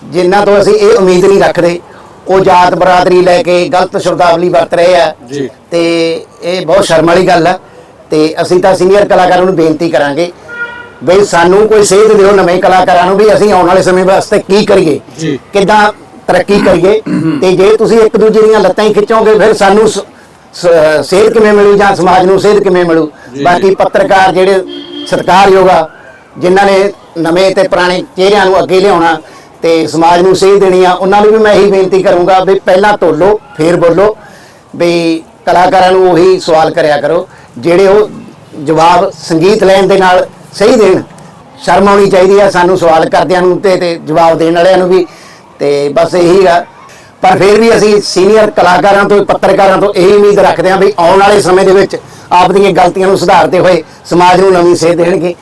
ਜਿਨ੍ਹਾਂ ਤੋਂ ਅਸੀਂ ਇਹ ਉਮੀਦ ਨਹੀਂ ਰੱਖਦੇ ਉਹ ਜਾਤ ਬਰਾਦਰੀ ਲੈ ਕੇ ਗਲਤ ਸ਼ਬਦਾਵਲੀ ਵਰਤ ਰਹੇ ਆ। ਤੇ ਇਹ ਬਹੁਤ ਸ਼ਰਮ ਵਾਲੀ ਗੱਲ ਆ। ਤੇ ਅਸੀਂ ਤਾਂ ਸੀਨੀਅਰ ਕਲਾਕਾਰਾਂ ਨੂੰ ਬੇਨਤੀ ਕਰਾਂਗੇ ਬਈ ਸਾਨੂੰ ਕੋਈ ਸੇਧ ਦਿਓ ਨਵੇਂ ਕਲਾਕਾਰਾਂ ਨੂੰ ਵੀ ਅਸੀਂ ਆਉਣ ਵਾਲੇ ਸਮੇਂ ਵਾਸਤੇ ਕੀ ਕਰੀਏ? ਜੀ। ਕਿੱਦਾਂ ਤਰੱਕੀ ਕਰੀਏ? ਤੇ ਜੇ ਤੁਸੀਂ ਇੱਕ ਦੂਜੇ ਦੀਆਂ ਲੱਤਾਂ ਹੀ ਖਿੱਚੋਗੇ ਫਿਰ ਸਾਨੂੰ ਸੇਧ ਕਿਵੇਂ ਮਿਲੂ ਜਾਂ ਸਮਾਜ ਨੂੰ ਸੇਧ ਕਿਵੇਂ ਮਿਲੂ? ਬਾਕੀ ਪੱਤਰਕਾਰ ਜਿਹੜੇ ਸਤਿਕਾਰਯੋਗ ਆ ਜਿਨ੍ਹਾਂ ਨੇ ਨਵੇਂ ਤੇ ਪੁਰਾਣੇ ਚਿਹਰਿਆਂ ਨੂੰ ਅੱਗੇ ਲਿਆਉਣਾ ਤੇ ਸਮਾਜ ਨੂੰ ਸੇਧ ਦੇਣੀ ਆ ਉਹਨਾਂ ਨੂੰ ਵੀ ਮੈਂ ਇਹੀ ਬੇਨਤੀ ਕਰੂੰਗਾ ਵੀ ਪਹਿਲਾਂ ਤੋਲੋ ਫੇਰ ਬੋਲੋ। ਵੀ ਕਲਾਕਾਰਾਂ ਨੂੰ ਉਹੀ ਸਵਾਲ ਕਰਿਆ ਕਰੋ ਜਿਹੜੇ ਉਹ ਜਵਾਬ ਸੰਗੀਤ ਲੈਣ ਦੇ ਨਾਲ ਸਹੀ ਦੇਣ। ਸ਼ਰਮ ਆਉਣੀ ਚਾਹੀਦੀ ਆ ਸਾਨੂੰ ਸਵਾਲ ਕਰਦਿਆਂ ਨੂੰ ਤੇ ਤੇ ਜਵਾਬ ਦੇਣ ਵਾਲਿਆਂ ਨੂੰ ਵੀ। ਤੇ ਬਸ ਇਹੀ ਆ। ਪਰ ਫਿਰ ਵੀ ਅਸੀਂ ਸੀਨੀਅਰ ਕਲਾਕਾਰਾਂ ਤੋਂ, ਪੱਤਰਕਾਰਾਂ ਤੋਂ ਇਹੀ ਉਮੀਦ ਰੱਖਦੇ ਹਾਂ ਵੀ ਆਉਣ ਵਾਲੇ ਸਮੇਂ ਦੇ ਵਿੱਚ ਆਪ ਦੀਆਂ ਗਲਤੀਆਂ ਨੂੰ ਸੁਧਾਰਦੇ ਹੋਏ ਸਮਾਜ ਨੂੰ ਨਵੀਂ ਸੇਧ ਦੇਣਗੇ।